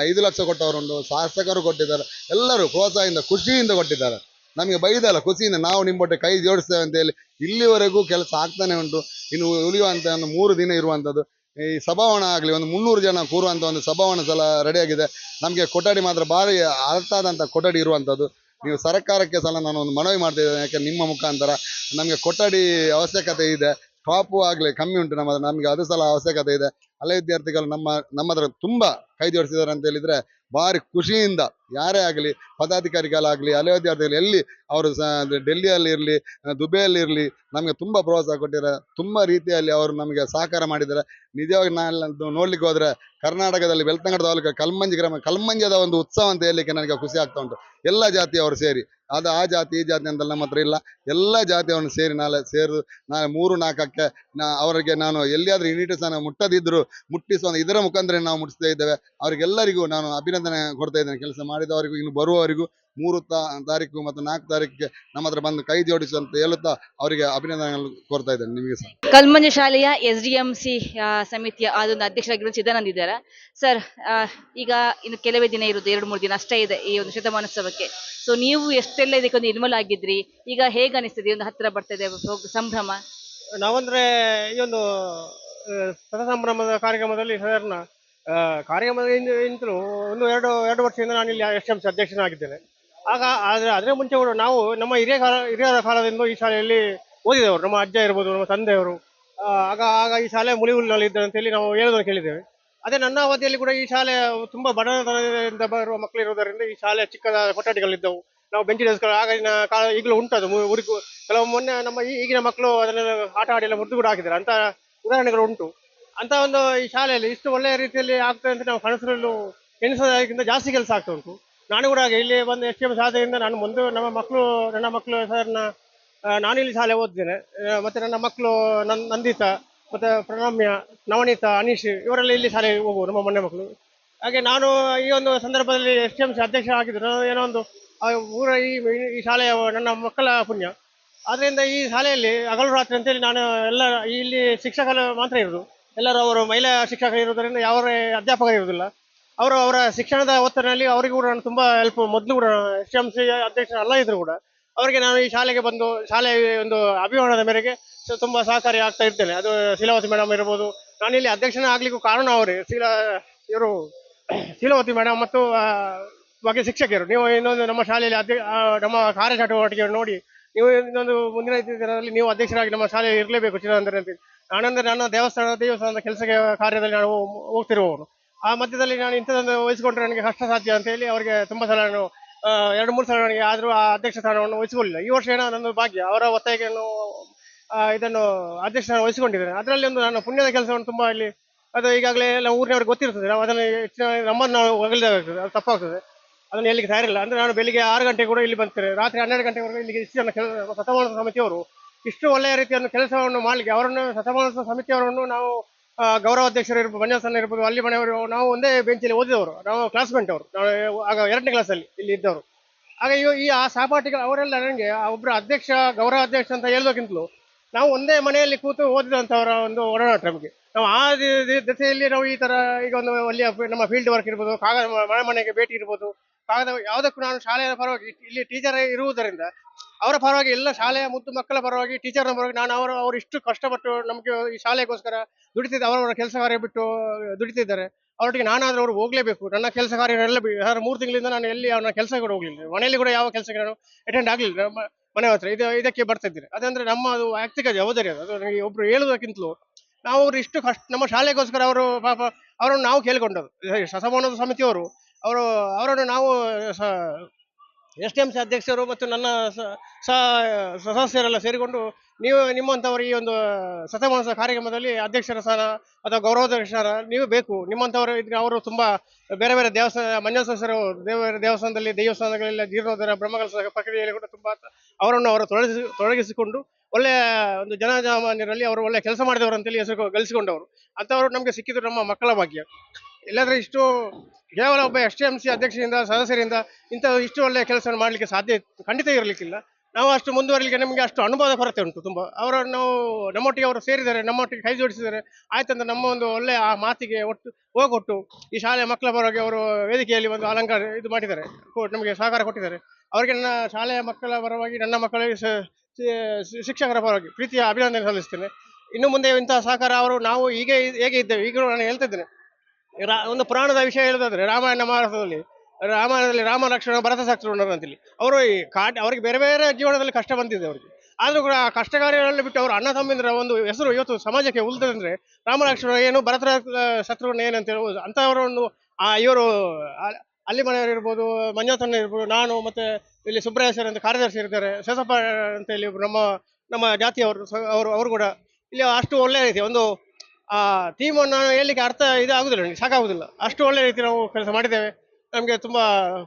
ಐದು ಲಕ್ಷ ಕೊಟ್ಟವರುಂಟು, ಶಾಸಕರು ಕೊಟ್ಟಿದ್ದಾರೆ. ಎಲ್ಲರೂ ಪ್ರೋತ್ಸಾಹದಿಂದ, ಖುಷಿಯಿಂದ ಕೊಟ್ಟಿದ್ದಾರೆ. ನಮಗೆ ಬೈದಲ್ಲ, ಖುಷಿಯಿಂದ ನಾವು ನಿಮ್ಮೊಟ್ಟೆ ಕೈ ಜೋಡಿಸ್ತೇವೆ ಅಂತ ಹೇಳಿ ಇಲ್ಲಿವರೆಗೂ ಕೆಲಸ ಆಗ್ತಾನೆ ಉಂಟು. ಇನ್ನು ಉಳಿಯುವಂತ ಒಂದು ಮೂರು ದಿನ ಇರುವಂಥದ್ದು ಈ ಸಭಾವಣ ಆಗಲಿ, ಒಂದು ಮುನ್ನೂರು ಜನ ಕೂರುವಂಥ ಒಂದು ಸಭಾವಣ ಸಲ ರೆಡಿಯಾಗಿದೆ ನಮಗೆ ಕೊಠಡಿ ಮಾತ್ರ ಭಾರಿ ಅರ್ಥಾದಂಥ ಕೊಠಡಿ ಇರುವಂಥದ್ದು ನೀವು ಸರ್ಕಾರಕ್ಕೆ ಸಲ ನಾನು ಒಂದು ಮನವಿ ಮಾಡ್ತಿದ್ದೇನೆ ಯಾಕೆ ನಿಮ್ಮ ಮುಖಾಂತರ. ನಮಗೆ ಕೊಠಡಿ ಅವಶ್ಯಕತೆ ಇದೆ. ಟಾಪು ಆಗಲಿ, ಕಮ್ಮಿ ಉಂಟು ನಮ್ಮ ನಮಗೆ ಅದು ಸಲ ಅವಶ್ಯಕತೆ ಇದೆ. ಹಳೆ ವಿದ್ಯಾರ್ಥಿಗಳು ನಮ್ಮ ನಮ್ಮ ಹತ್ರ ತುಂಬಾ ಕೈ ಜೋಡಿಸಿದ್ದಾರೆ ಅಂತ ಹೇಳಿದ್ರೆ ಭಾರಿ ಖುಷಿಯಿಂದ ಯಾರೇ ಆಗಲಿ, ಪದಾಧಿಕಾರಿಗಳಾಗಲಿ ಹಳೆ ವಿದ್ಯಾರ್ಥಿಗಳು ಎಲ್ಲಿ ಅವರು ಸ, ಡೆಲ್ಲಿಯಲ್ಲಿ ಇರಲಿ, ದುಬೈಯಲ್ಲಿ ಇರಲಿ, ನಮಗೆ ತುಂಬ ಪ್ರೋತ್ಸಾಹ ಕೊಟ್ಟಿದ್ದಾರೆ. ತುಂಬ ರೀತಿಯಲ್ಲಿ ಅವರು ನಮಗೆ ಸಹಕಾರ ಮಾಡಿದ್ದಾರೆ. ನಿಜವಾಗಿ ನಾನು ನೋಡ್ಲಿಕ್ಕೆ ಹೋದರೆ ಕರ್ನಾಟಕದಲ್ಲಿ ಬೆಳ್ತಂಗಡ ತಾಲೂಕು ಕಲ್ಮಂಜಿ ಗ್ರಾಮ ಕಲ್ಮಂಜದ ಒಂದು ಉತ್ಸವ ಅಂತ ಹೇಳಲಿಕ್ಕೆ ನನಗೆ ಖುಷಿ ಆಗ್ತಾ ಉಂಟು. ಎಲ್ಲ ಜಾತಿಯವರು ಸೇರಿ, ಅದು ಆ ಜಾತಿ, ಈ ಜಾತಿ ಅಂತ ನಮ್ಮ ಹತ್ರ ಇಲ್ಲ. ಎಲ್ಲ ಜಾತಿಯವನ್ನು ಸೇರಿ ನಾಳೆ ಸೇರು ನಾಳೆ ಮೂರು ನಾಲ್ಕಕ್ಕೆ ನಾ, ಅವರಿಗೆ ನಾನು ಎಲ್ಲಿಯಾದರೂ ಯೂನಿಟೇಷನ್ ಮುಟ್ಟದಿದ್ದರೂ ಮುಟ್ಟಿಸುವ ಇದರ ಮುಖಾಂತರ ನಾವು ಮುಟ್ಟಿಸ್ತಾ ಇದ್ದೇವೆ. ಅವರಿಗೆಲ್ಲರಿಗೂ ನಾನು ಅಭಿನಂದನೆ ಕೊಡ್ತಾ ಇದ್ದೇನೆ. ಕೆಲಸ ಮಾಡಿದವರಿಗೂ ಇನ್ನು ಬರುವವರಿಗೂ ಮೂರು ತಾ ತಾರೀಕು ಮತ್ತು ನಾಲ್ಕು ತಾರೀಕಿಗೆ ನಮ್ಮ ಹತ್ರ ಬಂದು ಕೈ ಜೋಡಿಸುವಂತ ಹೇಳುತ್ತಾ ಅವರಿಗೆ ಅಭಿನಂದನೆ ಕೊಡ್ತಾ ಇದ್ದೇನೆ ನಿಮಗೆ ಸರ್ ಕಲ್ಮಂಜ ಶಾಲೆಯ ಎಸ್ ಡಿ ಎಂ ಸಿ ಸಮಿತಿಯ ಅದೊಂದು ಅಧ್ಯಕ್ಷರಾಗಿರುವ ಚಿದಾನಂದ್ ಇದ್ದಾರೆ. ಸರ್ ಈಗ ಇನ್ನು ಕೆಲವೇ ದಿನ ಇರುವುದು ಎರಡು ಮೂರು ದಿನ ಅಷ್ಟೇ ಇದೆ ಈ ಒಂದು ಶತಮಾನೋತ್ಸವಕ್ಕೆ ಸೊ ನೀವು ಎಷ್ಟೆಲ್ಲ ಇದಕ್ಕೊಂದು ಇನ್ವಾಲ್ವ್ ಆಗಿದ್ರಿ? ಈಗ ಹೇಗೆ ಅನಿಸ್ತದೆ? ಒಂದು ಹತ್ತಿರ ಬರ್ತಿದೆ ಸಂಭ್ರಮ? ನಾವಂದ್ರೆ ಈ ಒಂದು ಸಂಭ್ರಮದ ಕಾರ್ಯಕ್ರಮದಲ್ಲಿ ಸಾಧಾರಣ ಆ, ಕಾರ್ಯಕ್ರಮದ ಇಂತಲೂ ಒಂದು ಎರಡು ಎರಡು ವರ್ಷದಿಂದ ನಾನು ಇಲ್ಲಿ ಎಸ್ ಎಂ ಸಿ ಅಧ್ಯಕ್ಷನಾಗಿದ್ದೇನೆ. ಆಗ ಆದರೆ ಅದರ ಮುಂಚೆ ಕೂಡ ನಾವು ನಮ್ಮ ಹಿರಿಯ ಕಾಲ ಹಿರಿಯರ ಕಾಲದಿಂದ ಈ ಶಾಲೆಯಲ್ಲಿ ಓದಿದವರು ನಮ್ಮ ಅಜ್ಜ ಇರ್ಬೋದು ನಮ್ಮ ತಂದೆಯವರು. ಆಗ ಆಗ ಈ ಶಾಲೆ ಮುಳಿಹುಲ್ಲಿನಲ್ಲಿ ಇದ್ದ ಅಂತೇಳಿ ನಾವು ಹೇಳೋದನ್ನು ಕೇಳಿದ್ದೇವೆ. ಅದೇ ನನ್ನ ಅವಧಿಯಲ್ಲಿ ಕೂಡ ಈ ಶಾಲೆ ತುಂಬ ಬಡತನದಿಂದ ಬರುವ ಮಕ್ಕಳು ಇರುವುದರಿಂದ ಈ ಶಾಲೆ ಚಿಕ್ಕದ ಕೊಠಡಿಗಳಿದ್ದವು. ನಾವು ಬೆಂಚಿ ಡೆಸ್ಕ್ಗಳು ಆಗಿನ ಕಾಲ ಈಗಲೂ ಉಂಟದು ಊರಿಗೂ ಕೆಲವು ಮೊನ್ನೆ ನಮ್ಮ ಈಗಿನ ಮಕ್ಕಳು ಅದನ್ನೆಲ್ಲ ಆಟ ಆಡಿ ಎಲ್ಲ ಮುರಿದು ಕೂಡ ಹಾಕಿದ್ದಾರೆ. ಅಂತ ಉದಾಹರಣೆಗಳು ಉಂಟು. ಅಂತ ಒಂದು ಈ ಶಾಲೆಯಲ್ಲಿ ಇಷ್ಟು ಒಳ್ಳೆಯ ರೀತಿಯಲ್ಲಿ ಆಗ್ತದೆ ಅಂತ ನಾವು ಕನಸರಲ್ಲೂ ಎಣಿಸೋದಕ್ಕಿಂತ ಜಾಸ್ತಿ ಕೆಲಸ ಆಗ್ತಾ ಉಂಟು. ನಾನು ಕೂಡ ಹಾಗೆ, ಇಲ್ಲಿ ಬಂದು ಎಸ್ ಎಂ ಸಾಧನೆಯಿಂದ ನಾನು ಮುಂದೆ ನಮ್ಮ ಮಕ್ಕಳು, ನನ್ನ ಮಕ್ಕಳು ಸರ್ನ ಇಲ್ಲಿ ಶಾಲೆ ಓದಿದ್ದೇನೆ ಮತ್ತು ನನ್ನ ಮಕ್ಕಳು ನನ್ನ ನಂದಿತ, ಮತ್ತು ಪ್ರಣಮ್ಯ, ನವನೀತಾ, ಅನೀಶ್, ಇವರೆಲ್ಲ ಇಲ್ಲಿ ಶಾಲೆಗೆ ಹೋಗುವ ನಮ್ಮ ಮೊನ್ನೆ ಮಕ್ಕಳು. ಹಾಗೆ ನಾನು ಈ ಒಂದು ಸಂದರ್ಭದಲ್ಲಿ ಎಸ್ ಟಿ ಎಂ ಸಿ ಅಧ್ಯಕ್ಷ ಆಗಿದ್ದು, ನಾನು ಏನೋ ಒಂದು ಊರ ಈ ಈ ಶಾಲೆಯ ನನ್ನ ಮಕ್ಕಳ ಪುಣ್ಯ. ಆದ್ದರಿಂದ ಈ ಶಾಲೆಯಲ್ಲಿ ಹಗಲು ರಾತ್ರಿ ಅಂತೇಳಿ ನಾನು ಎಲ್ಲ, ಇಲ್ಲಿ ಶಿಕ್ಷಕರು ಮಾತ್ರ ಇರೋದು. ಎಲ್ಲರೂ ಅವರು ಮಹಿಳಾ ಶಿಕ್ಷಕರು ಇರೋದರಿಂದ ಯಾವ ಅಧ್ಯಾಪಕರು ಇರೋದಿಲ್ಲ ಅವರು ಅವರ ಶಿಕ್ಷಣದ ಒತ್ತಡದಲ್ಲಿ ಅವರಿಗೂ ಕೂಡ ನಾನು ತುಂಬ ಹೆಲ್ಪ್ ಮೊದಲು ಕೂಡ ಎಸ್ ಎಂ ಸಿ ಅಧ್ಯಕ್ಷ ಅಲ್ಲ ಇದ್ರು ಕೂಡ ಅವರಿಗೆ ನಾನು ಈ ಶಾಲೆಗೆ ಬಂದು ಶಾಲೆ ಒಂದು ಅಭಿಮಾನದ ಮೇರೆಗೆ ತುಂಬ ಸಹಕಾರಿ ಆಗ್ತಾ ಇರ್ತೇನೆ. ಅದು ಶೀಲಾವತಿ ಮೇಡಮ್ ಇರ್ಬೋದು. ನಾನು ಇಲ್ಲಿ ಅಧ್ಯಕ್ಷನ ಆಗ್ಲಿಕ್ಕೂ ಕಾರಣ ಅವರೇ. ಶೀಲಾ, ಇವರು ಶೀಲಾವತಿ ಮೇಡಮ್ ಮತ್ತು ಬಗ್ಗೆ ಶಿಕ್ಷಕರು ನೀವು ಇನ್ನೊಂದು ನಮ್ಮ ಶಾಲೆಯಲ್ಲಿ ಅಧ್ಯ ನಮ್ಮ ಕಾರ್ಯಚಟುವಟಿಕೆಯನ್ನು ನೋಡಿ ನೀವು ಇನ್ನೊಂದು ಮುಂದಿನ ದಿನದಲ್ಲಿ ನೀವು ಅಧ್ಯಕ್ಷರಾಗಿ ನಮ್ಮ ಶಾಲೆ ಇರಲೇಬೇಕು ಚಿರಂದ್ರೆ ಅಂತ ನಾನಂದ್ರೆ ನನ್ನ ದೇವಸ್ಥಾನ ದೇವಸ್ಥಾನದ ಕೆಲಸಕ್ಕೆ ಕಾರ್ಯದಲ್ಲಿ ನಾನು ಹೋಗ್ತಿರುವವರು ಆ ಮಧ್ಯದಲ್ಲಿ ನಾನು ಇಂಥದ್ದೊಂದು ವಹಿಸಿಕೊಂಡ್ರೆ ನನಗೆ ಕಷ್ಟ ಸಾಧ್ಯ ಅಂತ ಹೇಳಿ ಅವರಿಗೆ ತುಂಬ ಸಲ ನಾನು ಎರಡು, ಮೂರು ಸಲ ನನಗೆ ಆದರೂ ಆ ಅಧ್ಯಕ್ಷ ಸ್ಥಾನವನ್ನು ವಹಿಸಿಕೊಳ್ಳಿಲ್ಲ ಈ ವರ್ಷ ಏನೋ ನನ್ನ ಭಾಗ್ಯ, ಅವರ ಒತ್ತಾಯಕ್ಕೆ ನಾನು ಇದನ್ನು ಅಧ್ಯಕ್ಷ ಸ್ಥಾನ ವಹಿಸಿಕೊಂಡಿದ್ದೇನೆ ಅದರಲ್ಲಿ ಒಂದು ನಾನು ಪುಣ್ಯದ ಕೆಲಸವನ್ನು ತುಂಬ ಇಲ್ಲಿ, ಅದು ಈಗಾಗಲೇ ಎಲ್ಲ ಊರಿನವ್ರಿಗೆ ಗೊತ್ತಿರ್ತದೆ. ನಾವು ಅದನ್ನು ನಮ್ಮನ್ನು ನಾವು ಹೊಗಳಿದಾಗ್ತದೆ, ಅದು ತಪ್ಪಾಗ್ತದೆ. ಅದನ್ನು ಎಲ್ಲಿಗೆ ತಯಾರಿಲ್ಲ. ಅಂದ್ರೆ ನಾನು ಬೆಳಿಗ್ಗೆ ಆರು ಗಂಟೆ ಕೂಡ ಇಲ್ಲಿ ಬರ್ತೇನೆ ರಾತ್ರಿ ಹನ್ನೆರಡು ಗಂಟೆವರೆಗೂ ಇಲ್ಲಿಗೆ ಇಷ್ಟು ಜನ ಶತಮಾನದ ಸಮಿತಿಯವರು ಇಷ್ಟು ಒಳ್ಳೆಯ ರೀತಿಯನ್ನು ಕೆಲಸವನ್ನು ಮಾಡಲಿಕ್ಕೆ ಅವರನ್ನು ಸತಮಾನ ಸಮಿತಿಯವರನ್ನು ನಾವು ಗೌರವಾಧ್ಯಕ್ಷರು ಇರ್ಬೋದು ಮಂಜಾಸನ ಇರ್ಬೋದು, ಅಲ್ಲಿ ಮನೆಯವರು, ನಾವು ಒಂದೇ ಬೆಂಚಲ್ಲಿ ಓದಿದವರು. ನಾವು ಕ್ಲಾಸ್ಮೇಟ್ ಅವರು ನಾವು, ಆಗ ಎರಡನೇ ಕ್ಲಾಸಲ್ಲಿ ಇಲ್ಲಿ ಇದ್ದವರು. ಆಗ ಈ, ಆ ಸಹಪಾಠಿಗಳು ಅವರೆಲ್ಲ ನನಗೆ ಒಬ್ಬರು ಅಧ್ಯಕ್ಷ ಗೌರವ ಅಧ್ಯಕ್ಷ ಅಂತ ಹೇಳೋಕ್ಕಿಂತಲೂ ನಾವು ಒಂದೇ ಮನೆಯಲ್ಲಿ ಕೂತು ಓದಿದಂಥವರ ಒಂದು ಒಡನಾಟ ನಮಗೆ. ನಾವು ಆ ದಿ- ದಿ- ನಾವು ಈ ಥರ ಈಗ ಒಂದು ಒಳ್ಳೆಯ ನಮ್ಮ ಫೀಲ್ಡ್ ವರ್ಕ್ ಇರ್ಬೋದು ಕಾಗ ಮನೆ ಮನೆಗೆ ಭೇಟಿ ಇರ್ಬೋದು. ಯಾವುದಕ್ಕೂ ನಾನು ಶಾಲೆಯ ಪರವಾಗಿ ಇಲ್ಲಿ ಟೀಚರ್ ಇರುವುದರಿಂದ ಅವರ ಪರವಾಗಿ ಎಲ್ಲ ಶಾಲೆಯ ಮುದ್ದು ಮಕ್ಕಳ ಪರವಾಗಿ ಟೀಚರ್ ಪರವಾಗಿ ನಾನು ಅವರು ಅವರು ಇಷ್ಟು ಕಷ್ಟಪಟ್ಟು ನಮಗೆ ಈ ಶಾಲೆಗೋಸ್ಕರ ದುಡಿತಿದ್ದ ಅವರವರ ಕೆಲಸ ಕಾರ್ಯ ಬಿಟ್ಟು ದುಡಿತಿದ್ದಾರೆ. ಅವರೊಟ್ಟಿಗೆ ನಾನಾದರೂ ಅವರು ಹೋಗಲೇಬೇಕು. ನನ್ನ ಕೆಲಸ ಕಾರ್ಯ ಬಿ- ಯಾರು ಮೂರು ತಿಂಗಳಿಂದ ನಾನು ಎಲ್ಲಿ ಅವನ ಕೆಲಸ ಕೂಡ ಹೋಗ್ಲಿಲ್ಲ. ಮನೆಯಲ್ಲಿ ಕೂಡ ಯಾವ ಕೆಲಸಕ್ಕೆ ನಾನು ಅಟೆಂಡ್ ಆಗಲಿಲ್ಲ. ಮನೆ ಹತ್ರ. ಇದು, ಇದಕ್ಕೆ ಬರ್ತಿದ್ದೀರಿ ಅದಂದ್ರೆ ನಮ್ಮ ಅದು ವೈಯಕ್ತಿಕ ಜವಾಬ್ದಾರಿ ಅದು. ನನಗೆ ಒಬ್ರು ಹೇಳುವುದಕ್ಕಿಂತಲೂ ನಾವು ಅವರು ಇಷ್ಟು ಕಷ್ಟ, ನಮ್ಮ ಶಾಲೆಗೋಸ್ಕರ ಅವರು ಪಾಪ, ಅವರನ್ನು ನಾವು ಕೇಳಿಕೊಂಡದ್ದು. ಶತಮಾನದ ಸಮಿತಿಯವರು ಅವರು, ಅವರನ್ನು ನಾವು ಎಸ್ ಡಿ ಎಂ ಸಿ ಅಧ್ಯಕ್ಷರು ಮತ್ತು ನನ್ನ ಸ- ಸ- ಸದಸ್ಯರೆಲ್ಲ ಸೇರಿಕೊಂಡು ನೀವು, ನಿಮ್ಮಂಥವರು ಈ ಒಂದು ಶತಮಾನದ ಕಾರ್ಯಕ್ರಮದಲ್ಲಿ ಅಧ್ಯಕ್ಷರ ಸ್ಥಾನ ಅಥವಾ ಗೌರವಾಧ್ಯಕ್ಷ ಸ್ಥಾನ ನೀವು ಬೇಕು. ನಿಮ್ಮಂಥವರು ಇದ್ರೆ ಅವರು ತುಂಬ ಬೇರೆ ಬೇರೆ ದೇವಸ್ಥಾನ ಮಂಜೇಶ್ವರ ದೇವರ ದೇವಸ್ಥಾನದಲ್ಲಿ, ದೇವಸ್ಥಾನಗಳೆಲ್ಲ ಜೀರ್ಣೋದ್ಧಾರ ಬ್ರಹ್ಮಗಳ ಪ್ರಕ್ರಿಯೆಯಲ್ಲಿ ಕೂಡ ತುಂಬ ಅವರನ್ನು ಅವರು ತೊಡಗಿಸಿ ತೊಡಗಿಸಿಕೊಂಡು ಒಳ್ಳೆಯ ಒಂದು ಜನಜಾಮಾನ್ಯರಲ್ಲಿ ಅವರು ಒಳ್ಳೆಯ ಕೆಲಸ ಮಾಡಿದವರು ಅಂತೇಳಿ ಹೆಸರು ಗಳಿಸಿಕೊಂಡವರು. ಅಂಥವರು ನಮಗೆ ಸಿಕ್ಕಿದ್ರು ನಮ್ಮ ಮಕ್ಕಳ ಭಾಗ್ಯ. ಇಲ್ಲಾಂದ್ರೆ ಇಷ್ಟು ಕೇವಲ ಒಬ್ಬ ಎಸ್ ಟಿ ಎಂ ಸಿ ಅಧ್ಯಕ್ಷರಿಂದ, ಸದಸ್ಯರಿಂದ ಇಂಥ ಇಷ್ಟು ಒಳ್ಳೆಯ ಕೆಲಸವನ್ನು ಮಾಡಲಿಕ್ಕೆ ಸಾಧ್ಯ ಖಂಡಿತ ಇರಲಿಕ್ಕಿಲ್ಲ. ನಾವು ಅಷ್ಟು ಮುಂದುವರಲಿಕ್ಕೆ ನಮಗೆ ಅಷ್ಟು ಅನುಭವದ ಕೊರತೆ ಉಂಟು ತುಂಬ. ಅವರನ್ನು ನಾವು ನಮ್ಮೊಟ್ಟಿಗೆ ಅವರು ಸೇರಿದ್ದಾರೆ, ನಮ್ಮೊಟ್ಟಿಗೆ ಕೈ ಜೋಡಿಸಿದ್ದಾರೆ. ಆಯ್ತಂತ ನಮ್ಮ ಒಂದು ಒಳ್ಳೆಯ ಆ ಮಾತಿಗೆ ಒಟ್ಟು ಹೋಗೊಟ್ಟು ಈ ಶಾಲೆಯ ಮಕ್ಕಳ ಪರವಾಗಿ ಅವರು ವೇದಿಕೆಯಲ್ಲಿ ಒಂದು ಅಲಂಕಾರ ಇದು ಮಾಡಿದ್ದಾರೆ. ನಮಗೆ ಸಹಕಾರ ಕೊಟ್ಟಿದ್ದಾರೆ. ಅವರಿಗೆ ನನ್ನ ಶಾಲೆಯ ಮಕ್ಕಳ ಪರವಾಗಿ, ನನ್ನ ಮಕ್ಕಳಿಗೆ ಶಿಕ್ಷಕರ ಪರವಾಗಿ ಪ್ರೀತಿಯ ಅಭಿನಂದನೆ ಸಲ್ಲಿಸ್ತೇನೆ. ಇನ್ನು ಮುಂದೆ ಇಂತಹ ಸಹಕಾರ ಅವರು ನಾವು ಹೀಗೆ, ಹೇಗೆ ಇದ್ದೇವೆ. ಈಗಲೂ ನಾನು ಹೇಳ್ತಾ ಇದ್ದೇನೆ. ರಾ- ಒಂದು ಪುರಾಣದ ವಿಷಯ ಹೇಳೋದಾದ್ರೆ ರಾಮಾಯಣ ಮಹಾರಾಷ್ಟ್ರದಲ್ಲಿ ರಾಮಾಯಣದಲ್ಲಿ ರಾಮ ಲಕ್ಷ್ಮಣ ಭರತ ಶತ್ರುಘ್ನರು ಅಂತೇಳಿ ಅವರು ಈ ಕಾಟ, ಅವರಿಗೆ ಬೇರೆ ಬೇರೆ ಜೀವನದಲ್ಲಿ ಕಷ್ಟ ಬಂದಿದೆ ಅವರಿಗೆ. ಆದರೂ ಕೂಡ ಆ ಕಷ್ಟ ಕಾರ್ಯಗಳಲ್ಲಿ ಬಿಟ್ಟು ಅವರು ಅಣ್ಣ ತಮ್ಮಿಂದ್ರ ಒಂದು ಹೆಸರು ಇವತ್ತು ಸಮಾಜಕ್ಕೆ ಉಳಿದ್ರೆ ರಾಮ ಲಕ್ಷ್ಮಣ ಏನು, ಭರತ ಶತ್ರುಘ್ನ ಏನು ಅಂತ ಹೇಳ್ಬೋದು ಅಂತಹವರನ್ನು ಆ ಇವರು ಅಲ್ಲಿ ಮನೆಯವರು ಇರ್ಬೋದು, ಮಂಜಾತಣ್ಣ ಇರ್ಬೋದು, ನಾನು ಮತ್ತು ಇಲ್ಲಿ ಸುಬ್ರಯ್ಯ ಸರ್ ಅಂತ ಕಾರ್ಯದರ್ಶಿ ಇರ್ತಾರೆ, ಶೇಷಪ್ಪ ಅಂತ ಇಲ್ಲಿ ನಮ್ಮ ನಮ್ಮ ಜಾತಿಯವರು ಅವರು ಅವರು ಕೂಡ ಇಲ್ಲಿ ಅಷ್ಟು ಒಳ್ಳೆಯ ರೀತಿ ಒಂದು ಆ ಥೀಮನ್ನು ಹೇಳಲಿಕ್ಕೆ ಅರ್ಥ ಇದು ಆಗುದಿಲ್ಲ ನನಗೆ, ಸಾಕಾಗುದಿಲ್ಲ. ಅಷ್ಟು ಒಳ್ಳೆ ರೀತಿ ನಾವು ಕೆಲಸ ಮಾಡಿದ್ದೇವೆ. ನಮಗೆ ತುಂಬಾ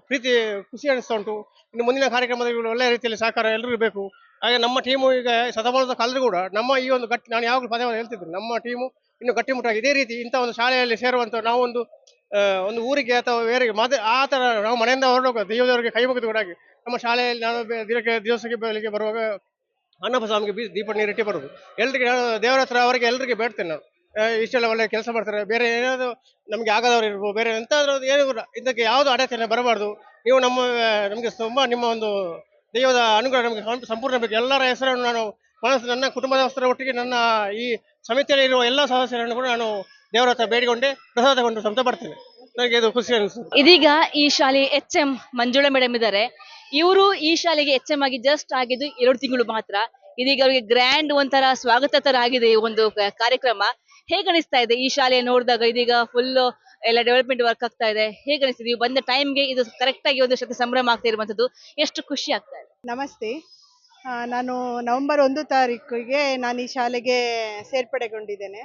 ಪ್ರೀತಿ, ಖುಷಿ ಅನಿಸ್ತಾ ಉಂಟು. ಇನ್ನು ಮುಂದಿನ ಕಾರ್ಯಕ್ರಮದಲ್ಲಿ ಒಳ್ಳೆ ರೀತಿಯಲ್ಲಿ ಸಹಕಾರ ಎಲ್ಲರಿಗೂ ಬೇಕು. ಹಾಗೆ ನಮ್ಮ ಟೀಮು ಈಗ ಶತಮಾನದ ಕಾಲದಲ್ಲಿ ಕೂಡ ನಮ್ಮ ಈ ಒಂದು ಗಟ್ಟಿ, ನಾನು ಯಾವಾಗಲೂ ಪದೇ ಪದೇ ಹೇಳ್ತಿದ್ದೆ, ನಮ್ಮ ಟೀಮು ಇನ್ನು ಗಟ್ಟಿಮುಟ್ಟಾಗಿ ಇದೇ ರೀತಿ ಇಂಥ ಒಂದು ಶಾಲೆಯಲ್ಲಿ ಸೇರುವಂಥ ನಾವೊಂದು ಒಂದು ಒಂದು ಊರಿಗೆ ಅಥವಾ ಬೇರೆ ಮದ, ಆ ಥರ ನಾವು ಮನೆಯಿಂದ ಹೊರಡೋಗ ದೇವದವರಿಗೆ ಕೈ ಮುಗಿದು ಕೂಡ ನಮ್ಮ ಶಾಲೆಯಲ್ಲಿ ನಾನು ದಿನಕ್ಕೆ, ದಿವಸಕ್ಕೆ ಬೆಳಿಗ್ಗೆ ಬರುವಾಗ ಅನ್ನಪ್ರಸಾಮಿಗೆ ಬೀ ದೀಪ ನೀರಿಟ್ಟು ಬರೋದು ಎಲ್ರಿಗೆ ನಾನು ದೇವರ ಹತ್ರ ಅವರಿಗೆ ಎಲ್ರಿಗೆ ಬೇಡ್ತೇನೆ ನಾನು. ಇಷ್ಟೆಲ್ಲ ಒಳ್ಳೆ ಕೆಲಸ ಮಾಡ್ತಾರೆ. ಬೇರೆ ಏನಾದ್ರು ನಮಗೆ ಆಗದವ್ರು ಇರ್ಬೋದು ಬೇರೆ ಎಂತಾದ್ರೂ ಏನು ಕೂಡ, ಇದಕ್ಕೆ ಯಾವುದು ಅಡೆತಡೆ ಬರಬಾರ್ದು. ನೀವು ನಮ್ಮ ನಮಗೆ ತುಂಬಾ ನಿಮ್ಮ ಒಂದು ದೈವದ ಅನುಗ್ರಹ ನಮಗೆ ಸಂಪೂರ್ಣ ಬೇಕು. ಎಲ್ಲರ ಹೆಸರನ್ನು ನಾನು ಮನಸ್ಸು, ನನ್ನ ಕುಟುಂಬದವಸ್ಥರ ಒಟ್ಟಿಗೆ ನನ್ನ ಈ ಸಮಿತಿಯಲ್ಲಿ ಇರುವ ಎಲ್ಲ ಸದಸ್ಯರನ್ನು ಕೂಡ ನಾನು ದೇವರ ಹತ್ರ ಬೇಡಿಕೊಂಡೆ, ಪ್ರಸಾದ ತಗೊಂಡು ಸಂತ ಪಡ್ತೇನೆ. ನನಗೆ ಇದು ಖುಷಿ ಅನಿಸ್ತು ಇದೀಗ ಈ ಶಾಲೆ ಎಚ್ ಎಂ ಮಂಜುಳಾ ಮೇಡಮ್ ಇದ್ದಾರೆ. ಇವರು ಈ ಶಾಲೆಗೆ ಎಚ್ ಎಂ ಆಗಿ ಜಸ್ಟ್ ಆಗಿದ್ದು ಎರಡು ತಿಂಗಳು ಮಾತ್ರ. ಇದೀಗ ಅವರಿಗೆ ಗ್ರ್ಯಾಂಡ್ ಒಂಥರ ಸ್ವಾಗತ ತರ ಆಗಿದೆ ಈ ಒಂದು ಕಾರ್ಯಕ್ರಮ. ಹೇಗೆ ಅನಿಸ್ತಾ ಇದೆ ಈ ಶಾಲೆ ನೋಡಿದಾಗ? ಇದೀಗ ಫುಲ್ ಎಲ್ಲ ಡೆವಲಪ್ಮೆಂಟ್ ವರ್ಕ್ ಆಗ್ತಾ ಇದೆ. ಹೇಗೆ ಅನಿಸ್ತಿದೆ? ನೀವು ಬಂದ ಟೈಮ್ಗೆ ಇದು ಕರೆಕ್ಟ್ ಆಗಿ ಒಂದು ಶತ ಸಂಭ್ರಮ ಆಗ್ತಾ ಇರುವಂತದ್ದು. ಎಷ್ಟು ಖುಷಿ ಆಗ್ತಾ ಇದೆ? ನಮಸ್ತೆ. ನಾನು ನವೆಂಬರ್ ಒಂದು ತಾರೀಕಿಗೆ ನಾನು ಈ ಶಾಲೆಗೆ ಸೇರ್ಪಡೆಗೊಂಡಿದ್ದೇನೆ.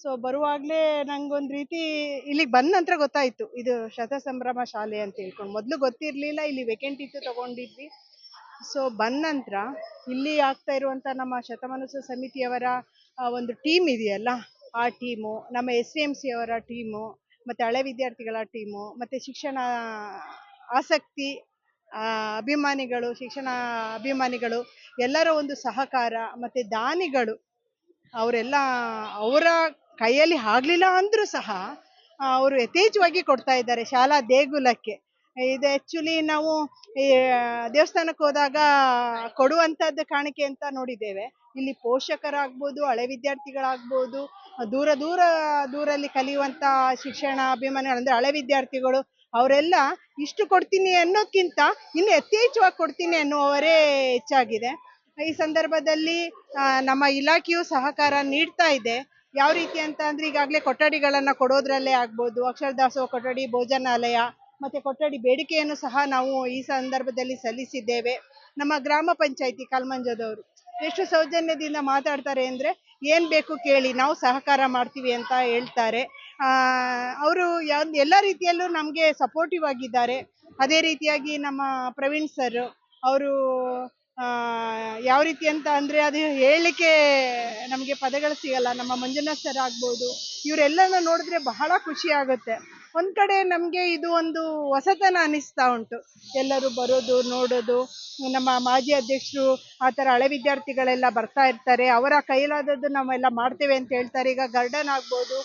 ಸೊ ಬರುವಾಗಲೇ ನಂಗೊಂದು ರೀತಿ ಇಲ್ಲಿಗೆ ಬಂದ ನಂತರ ಗೊತ್ತಾಯಿತು. ಇದು ಶತ ಸಂಭ್ರಮ ಶಾಲೆ ಅಂತ ಹೇಳ್ಕೊಂಡು. ಮೊದಲು ಗೊತ್ತಿರಲಿಲ್ಲ, ಇಲ್ಲಿ ವೇಕೆಂಟ್ ಇತ್ತು ತಗೊಂಡಿದ್ವಿ. ಸೊ ಬಂದ ನಂತರ ಇಲ್ಲಿ ಆಗ್ತಾ ಇರುವಂಥ ನಮ್ಮ ಶತಮಾನೋತ್ಸವ ಸಮಿತಿಯವರ ಒಂದು ಟೀಮ್ ಇದೆಯಲ್ಲ ಆ ಟೀಮು ನಮ್ಮ ಎಸ್ ಡಿ ಎಂ ಸಿ ಅವರ ಟೀಮು ಮತ್ತು ಹಳೆ ವಿದ್ಯಾರ್ಥಿಗಳ ಟೀಮು ಮತ್ತು ಶಿಕ್ಷಣ ಆಸಕ್ತಿ ಅಭಿಮಾನಿಗಳು, ಶಿಕ್ಷಣ ಅಭಿಮಾನಿಗಳು, ಎಲ್ಲರ ಒಂದು ಸಹಕಾರ, ಮತ್ತು ದಾನಿಗಳು, ಅವರೆಲ್ಲ ಅವರ ಕೈಯಲ್ಲಿ ಆಗಲಿಲ್ಲ ಅಂದರೂ ಸಹ ಅವರು ಯಥೇಚ್ಛವಾಗಿ ಕೊಡ್ತಾ ಇದ್ದಾರೆ ಶಾಲಾ ದೇಗುಲಕ್ಕೆ. ಇದು ಆ್ಯಕ್ಚುಲಿ ನಾವು ದೇವಸ್ಥಾನಕ್ಕೆ ಹೋದಾಗ ಕೊಡುವಂಥದ್ದು ಕಾಣಿಕೆ ಅಂತ ನೋಡಿದ್ದೇವೆ. ಇಲ್ಲಿ ಪೋಷಕರಾಗ್ಬೋದು, ಹಳೆ ವಿದ್ಯಾರ್ಥಿಗಳಾಗ್ಬೋದು, ದೂರ ದೂರ ದೂರಲ್ಲಿ ಕಲಿಯುವಂತ ಶಿಕ್ಷಣ, ಅಭಿಮಾನಿಗಳು, ಅಂದರೆ ಹಳೆ ವಿದ್ಯಾರ್ಥಿಗಳು, ಅವರೆಲ್ಲ ಇಷ್ಟು ಕೊಡ್ತೀನಿ ಅನ್ನೋಕ್ಕಿಂತ ಇನ್ನು ಯಥೇಚ್ಛವಾಗಿ ಕೊಡ್ತೀನಿ ಅನ್ನುವವರೇ ಹೆಚ್ಚಾಗಿದೆ. ಈ ಸಂದರ್ಭದಲ್ಲಿ ನಮ್ಮ ಇಲಾಖೆಯು ಸಹಕಾರ ನೀಡ್ತಾ ಇದೆ. ಯಾವ ರೀತಿ ಅಂತ ಅಂದ್ರೆ ಈಗಾಗಲೇ ಕೊಠಡಿಗಳನ್ನು ಕೊಡೋದ್ರಲ್ಲೇ ಆಗ್ಬೋದು, ಅಕ್ಷರ ದಾಸೋಹ ಕೊಠಡಿ, ಭೋಜನಾಲಯ, ಮತ್ತೆ ಕೊಠಡಿ ಬೇಡಿಕೆಯನ್ನು ಸಹ ನಾವು ಈ ಸಂದರ್ಭದಲ್ಲಿ ಸಲ್ಲಿಸಿದ್ದೇವೆ. ನಮ್ಮ ಗ್ರಾಮ ಪಂಚಾಯಿತಿ, ಕಲ್ಮಂಜದವರು. ಎಷ್ಟು ಸೌಜನ್ಯದಿಂದ ಮಾತಾಡ್ತಾರೆ ಅಂದರೆ ಏನು ಬೇಕು ಕೇಳಿ, ನಾವು ಸಹಕಾರ ಮಾಡ್ತೀವಿ ಅಂತ ಹೇಳ್ತಾರೆ. ಅವರು ಯಾವ ಎಲ್ಲ ರೀತಿಯಲ್ಲೂ ನಮಗೆ ಸಪೋರ್ಟಿವ್ ಆಗಿದ್ದಾರೆ. ಅದೇ ರೀತಿಯಾಗಿ ನಮ್ಮ ಪ್ರವೀಣ್ ಸರ್ ಅವರು ಯಾವ ರೀತಿ ಅಂತ ಅಂದರೆ ಅದು ಹೇಳಲಿಕ್ಕೆ ನಮಗೆ ಪದಗಳು ಸಿಗಲ್ಲ. ನಮ್ಮ ಮಂಜುನಾಥ್ ಸರ್ ಆಗ್ಬೋದು ಇವರೆಲ್ಲನ ನೋಡಿದ್ರೆ ಬಹಳ ಖುಷಿ ಆಗುತ್ತೆ. ಒಂದು ಕಡೆ ನಮಗೆ ಇದು ಒಂದು ಹೊಸತನ ಅನಿಸ್ತಾ ಉಂಟು. ಎಲ್ಲರೂ ಬರೋದು ನೋಡೋದು. ನಮ್ಮ ಮಾಜಿ ಅಧ್ಯಕ್ಷರು ಆ ತರ ಹಳೆ ವಿದ್ಯಾರ್ಥಿಗಳೆಲ್ಲ ಬರ್ತಾ ಇರ್ತಾರೆ. ಅವರ ಕೈಲಾದದ್ದು ನಾವೆಲ್ಲ ಮಾಡ್ತೇವೆ ಅಂತ ಹೇಳ್ತಾರೆ. ಈಗ ಗಾರ್ಡನ್ ಆಗ್ಬೋದು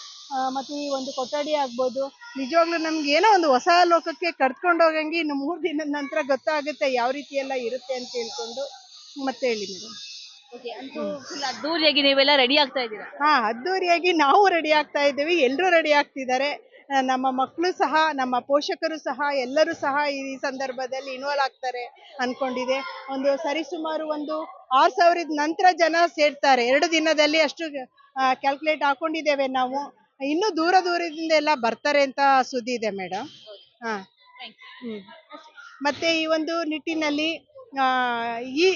ಮತ್ತೆ ಈ ಒಂದು ಕೊಠಡಿ ಆಗ್ಬೋದು. ನಿಜವಾಗ್ಲೂ ನಮ್ಗೆ ಏನೋ ಒಂದು ಹೊಸ ಲೋಕಕ್ಕೆ ಕರ್ಕೊಂಡು ಹೋಗಂಗೆ ಇನ್ನು ಮೂರು ದಿನದ ನಂತರ ಗೊತ್ತಾಗುತ್ತೆ ಯಾವ ರೀತಿ ಎಲ್ಲ ಇರುತ್ತೆ ಅಂತ ಹೇಳ್ಕೊಂಡು ಮತ್ತೆ ಹೇಳಿ ಮೇಡಮ್ ಅದ್ದೂರಿಯಾಗಿ ನೀವೆಲ್ಲ ರೆಡಿ ಆಗ್ತಾ ಇದ್ದೀರಾ? ಹಾ ಅದ್ದೂರಿಯಾಗಿ ನಾವು ರೆಡಿ ಆಗ್ತಾ ಇದ್ದೀವಿ. ಎಲ್ಲರೂ ರೆಡಿ ಆಗ್ತಿದ್ದಾರೆ. ನಮ್ಮ ಮಕ್ಕಳು ಸಹ ನಮ್ಮ ಪೋಷಕರು ಸಹ ಎಲ್ಲರೂ ಸಹ ಈ ಸಂದರ್ಭದಲ್ಲಿ ಇನ್ವಾಲ್ವ್ ಆಗ್ತಾರೆ ಅನ್ಕೊಂಡಿದೆ. ಒಂದು ಸರಿಸುಮಾರು ಒಂದು ಆರು ಸಾವಿರದ ನಂತರ ಜನ ಸೇರ್ತಾರೆ. ಎರಡು ದಿನದಲ್ಲಿ ಅಷ್ಟು ಕ್ಯಾಲ್ಕುಲೇಟ್ ಹಾಕೊಂಡಿದ್ದೇವೆ ನಾವು. ಇನ್ನೂ ದೂರ ದೂರದಿಂದ ಎಲ್ಲ ಬರ್ತಾರೆ ಅಂತ ಸುದ್ದಿ ಇದೆ ಮೇಡಮ್. ಹಾಂ. ಹ್ಮ್. ಮತ್ತೆ ಈ ಒಂದು ನಿಟ್ಟಿನಲ್ಲಿ ಈ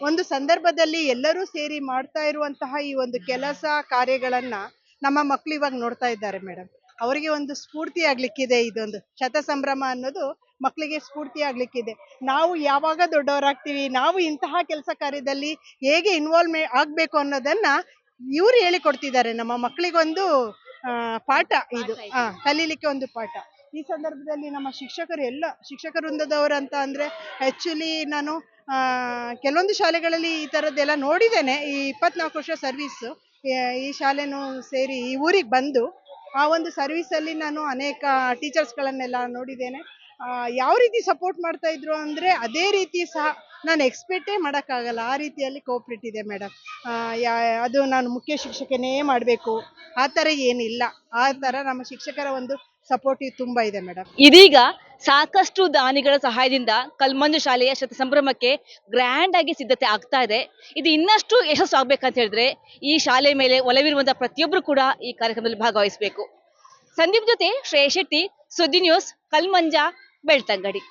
ಒಂದು ಸಂದರ್ಭದಲ್ಲಿ ಎಲ್ಲರೂ ಸೇರಿ ಮಾಡ್ತಾ ಇರುವಂತಹ ಈ ಒಂದು ಕೆಲಸ ಕಾರ್ಯಗಳನ್ನ ನಮ್ಮ ಮಕ್ಕಳು ಇವಾಗ ನೋಡ್ತಾ ಇದ್ದಾರೆ ಮೇಡಮ್. ಅವರಿಗೆ ಒಂದು ಸ್ಫೂರ್ತಿ ಆಗ್ಲಿಕ್ಕಿದೆ ಇದೊಂದು ಶತಸಂಭ್ರಮ ಅನ್ನೋದು ಮಕ್ಕಳಿಗೆ ಸ್ಫೂರ್ತಿ ಆಗ್ಲಿಕ್ಕಿದೆ. ನಾವು ಯಾವಾಗ ದೊಡ್ಡವರಾಗ್ತೀವಿ ನಾವು ಇಂತಹ ಕೆಲಸ ಕಾರ್ಯದಲ್ಲಿ ಹೇಗೆ ಇನ್ವಾಲ್ವ್ ಆಗ್ಬೇಕು ಅನ್ನೋದನ್ನ ಇವ್ರು ಹೇಳಿಕೊಡ್ತಿದ್ದಾರೆ ನಮ್ಮ ಮಕ್ಕಳಿಗೊಂದು ಆ, ಪಾಠ ಇದು. ಹಾ ಕಲೀಲಿಕ್ಕೆ ಒಂದು ಪಾಠ. ಈ ಸಂದರ್ಭದಲ್ಲಿ ನಮ್ಮ ಶಿಕ್ಷಕರು ಎಲ್ಲ ಶಿಕ್ಷಕ ವೃಂದದವರು ಅಂತ ಅಂದ್ರೆ ಆಕ್ಚುಲಿ ನಾನು ಆ, ಕೆಲವೊಂದು ಶಾಲೆಗಳಲ್ಲಿ ಈ ಥರದ್ದೆಲ್ಲ ನೋಡಿದ್ದೇನೆ. ಈ ಇಪ್ಪತ್ನಾಲ್ಕು ವರ್ಷ ಸರ್ವಿಸ್ ಈ ಶಾಲೆನೂ ಸೇರಿ ಈ ಊರಿಗೆ ಬಂದು ಆ ಒಂದು ಸರ್ವಿಸಲ್ಲಿ ನಾನು ಅನೇಕ ಟೀಚರ್ಸ್ಗಳನ್ನೆಲ್ಲ ನೋಡಿದ್ದೇನೆ. ಯಾವ ರೀತಿ ಸಪೋರ್ಟ್ ಮಾಡ್ತಾ ಇದ್ರು ಅಂದರೆ ಅದೇ ರೀತಿ ಸಹ ನಾನು ಎಕ್ಸ್ಪೆಕ್ಟೇ ಮಾಡೋಕ್ಕಾಗಲ್ಲ. ಆ ರೀತಿಯಲ್ಲಿ ಕೋಪ್ರೇಟ್ ಇದೆ ಮೇಡಮ್ ಯಾ, ಅದು ನಾನು ಮುಖ್ಯ ಶಿಕ್ಷಕನೇ ಮಾಡಬೇಕು. ಆ ಥರ ಏನಿಲ್ಲ. ಆ ಥರ ನಮ್ಮ ಶಿಕ್ಷಕರ ಒಂದು ಸಪೋರ್ಟಿವ್ ತುಂಬ ಇದೆ ಮೇಡಮ್ ಇದೀಗ ಸಾಕಷ್ಟು ದಾನಿಗಳ ಸಹಾಯದಿಂದ ಕಲ್ಮಂಜು ಶಾಲೆಯ ಶತ ಸಂಭ್ರಮಕ್ಕೆ ಗ್ರ್ಯಾಂಡ್ ಆಗಿ ಸಿದ್ಧತೆ ಆಗ್ತಾ ಇದೆ. ಇದು ಇನ್ನಷ್ಟು ಯಶಸ್ಸು ಆಗ್ಬೇಕಂತ ಹೇಳಿದ್ರೆ ಈ ಶಾಲೆ ಮೇಲೆ ಒಲವಿರುವಂತಹ ಪ್ರತಿಯೊಬ್ಬರು ಕೂಡ ಈ ಕಾರ್ಯಕ್ರಮದಲ್ಲಿ ಭಾಗವಹಿಸಬೇಕು. ಸಂದೀಪ್ ಜೊತೆ ಶ್ರೇಯಶೆಟ್ಟಿ ಸುದ್ದಿ ನ್ಯೂಸ್, ಕಲ್ಮಂಜ, ಬೆಳ್ತಂಗಡಿ.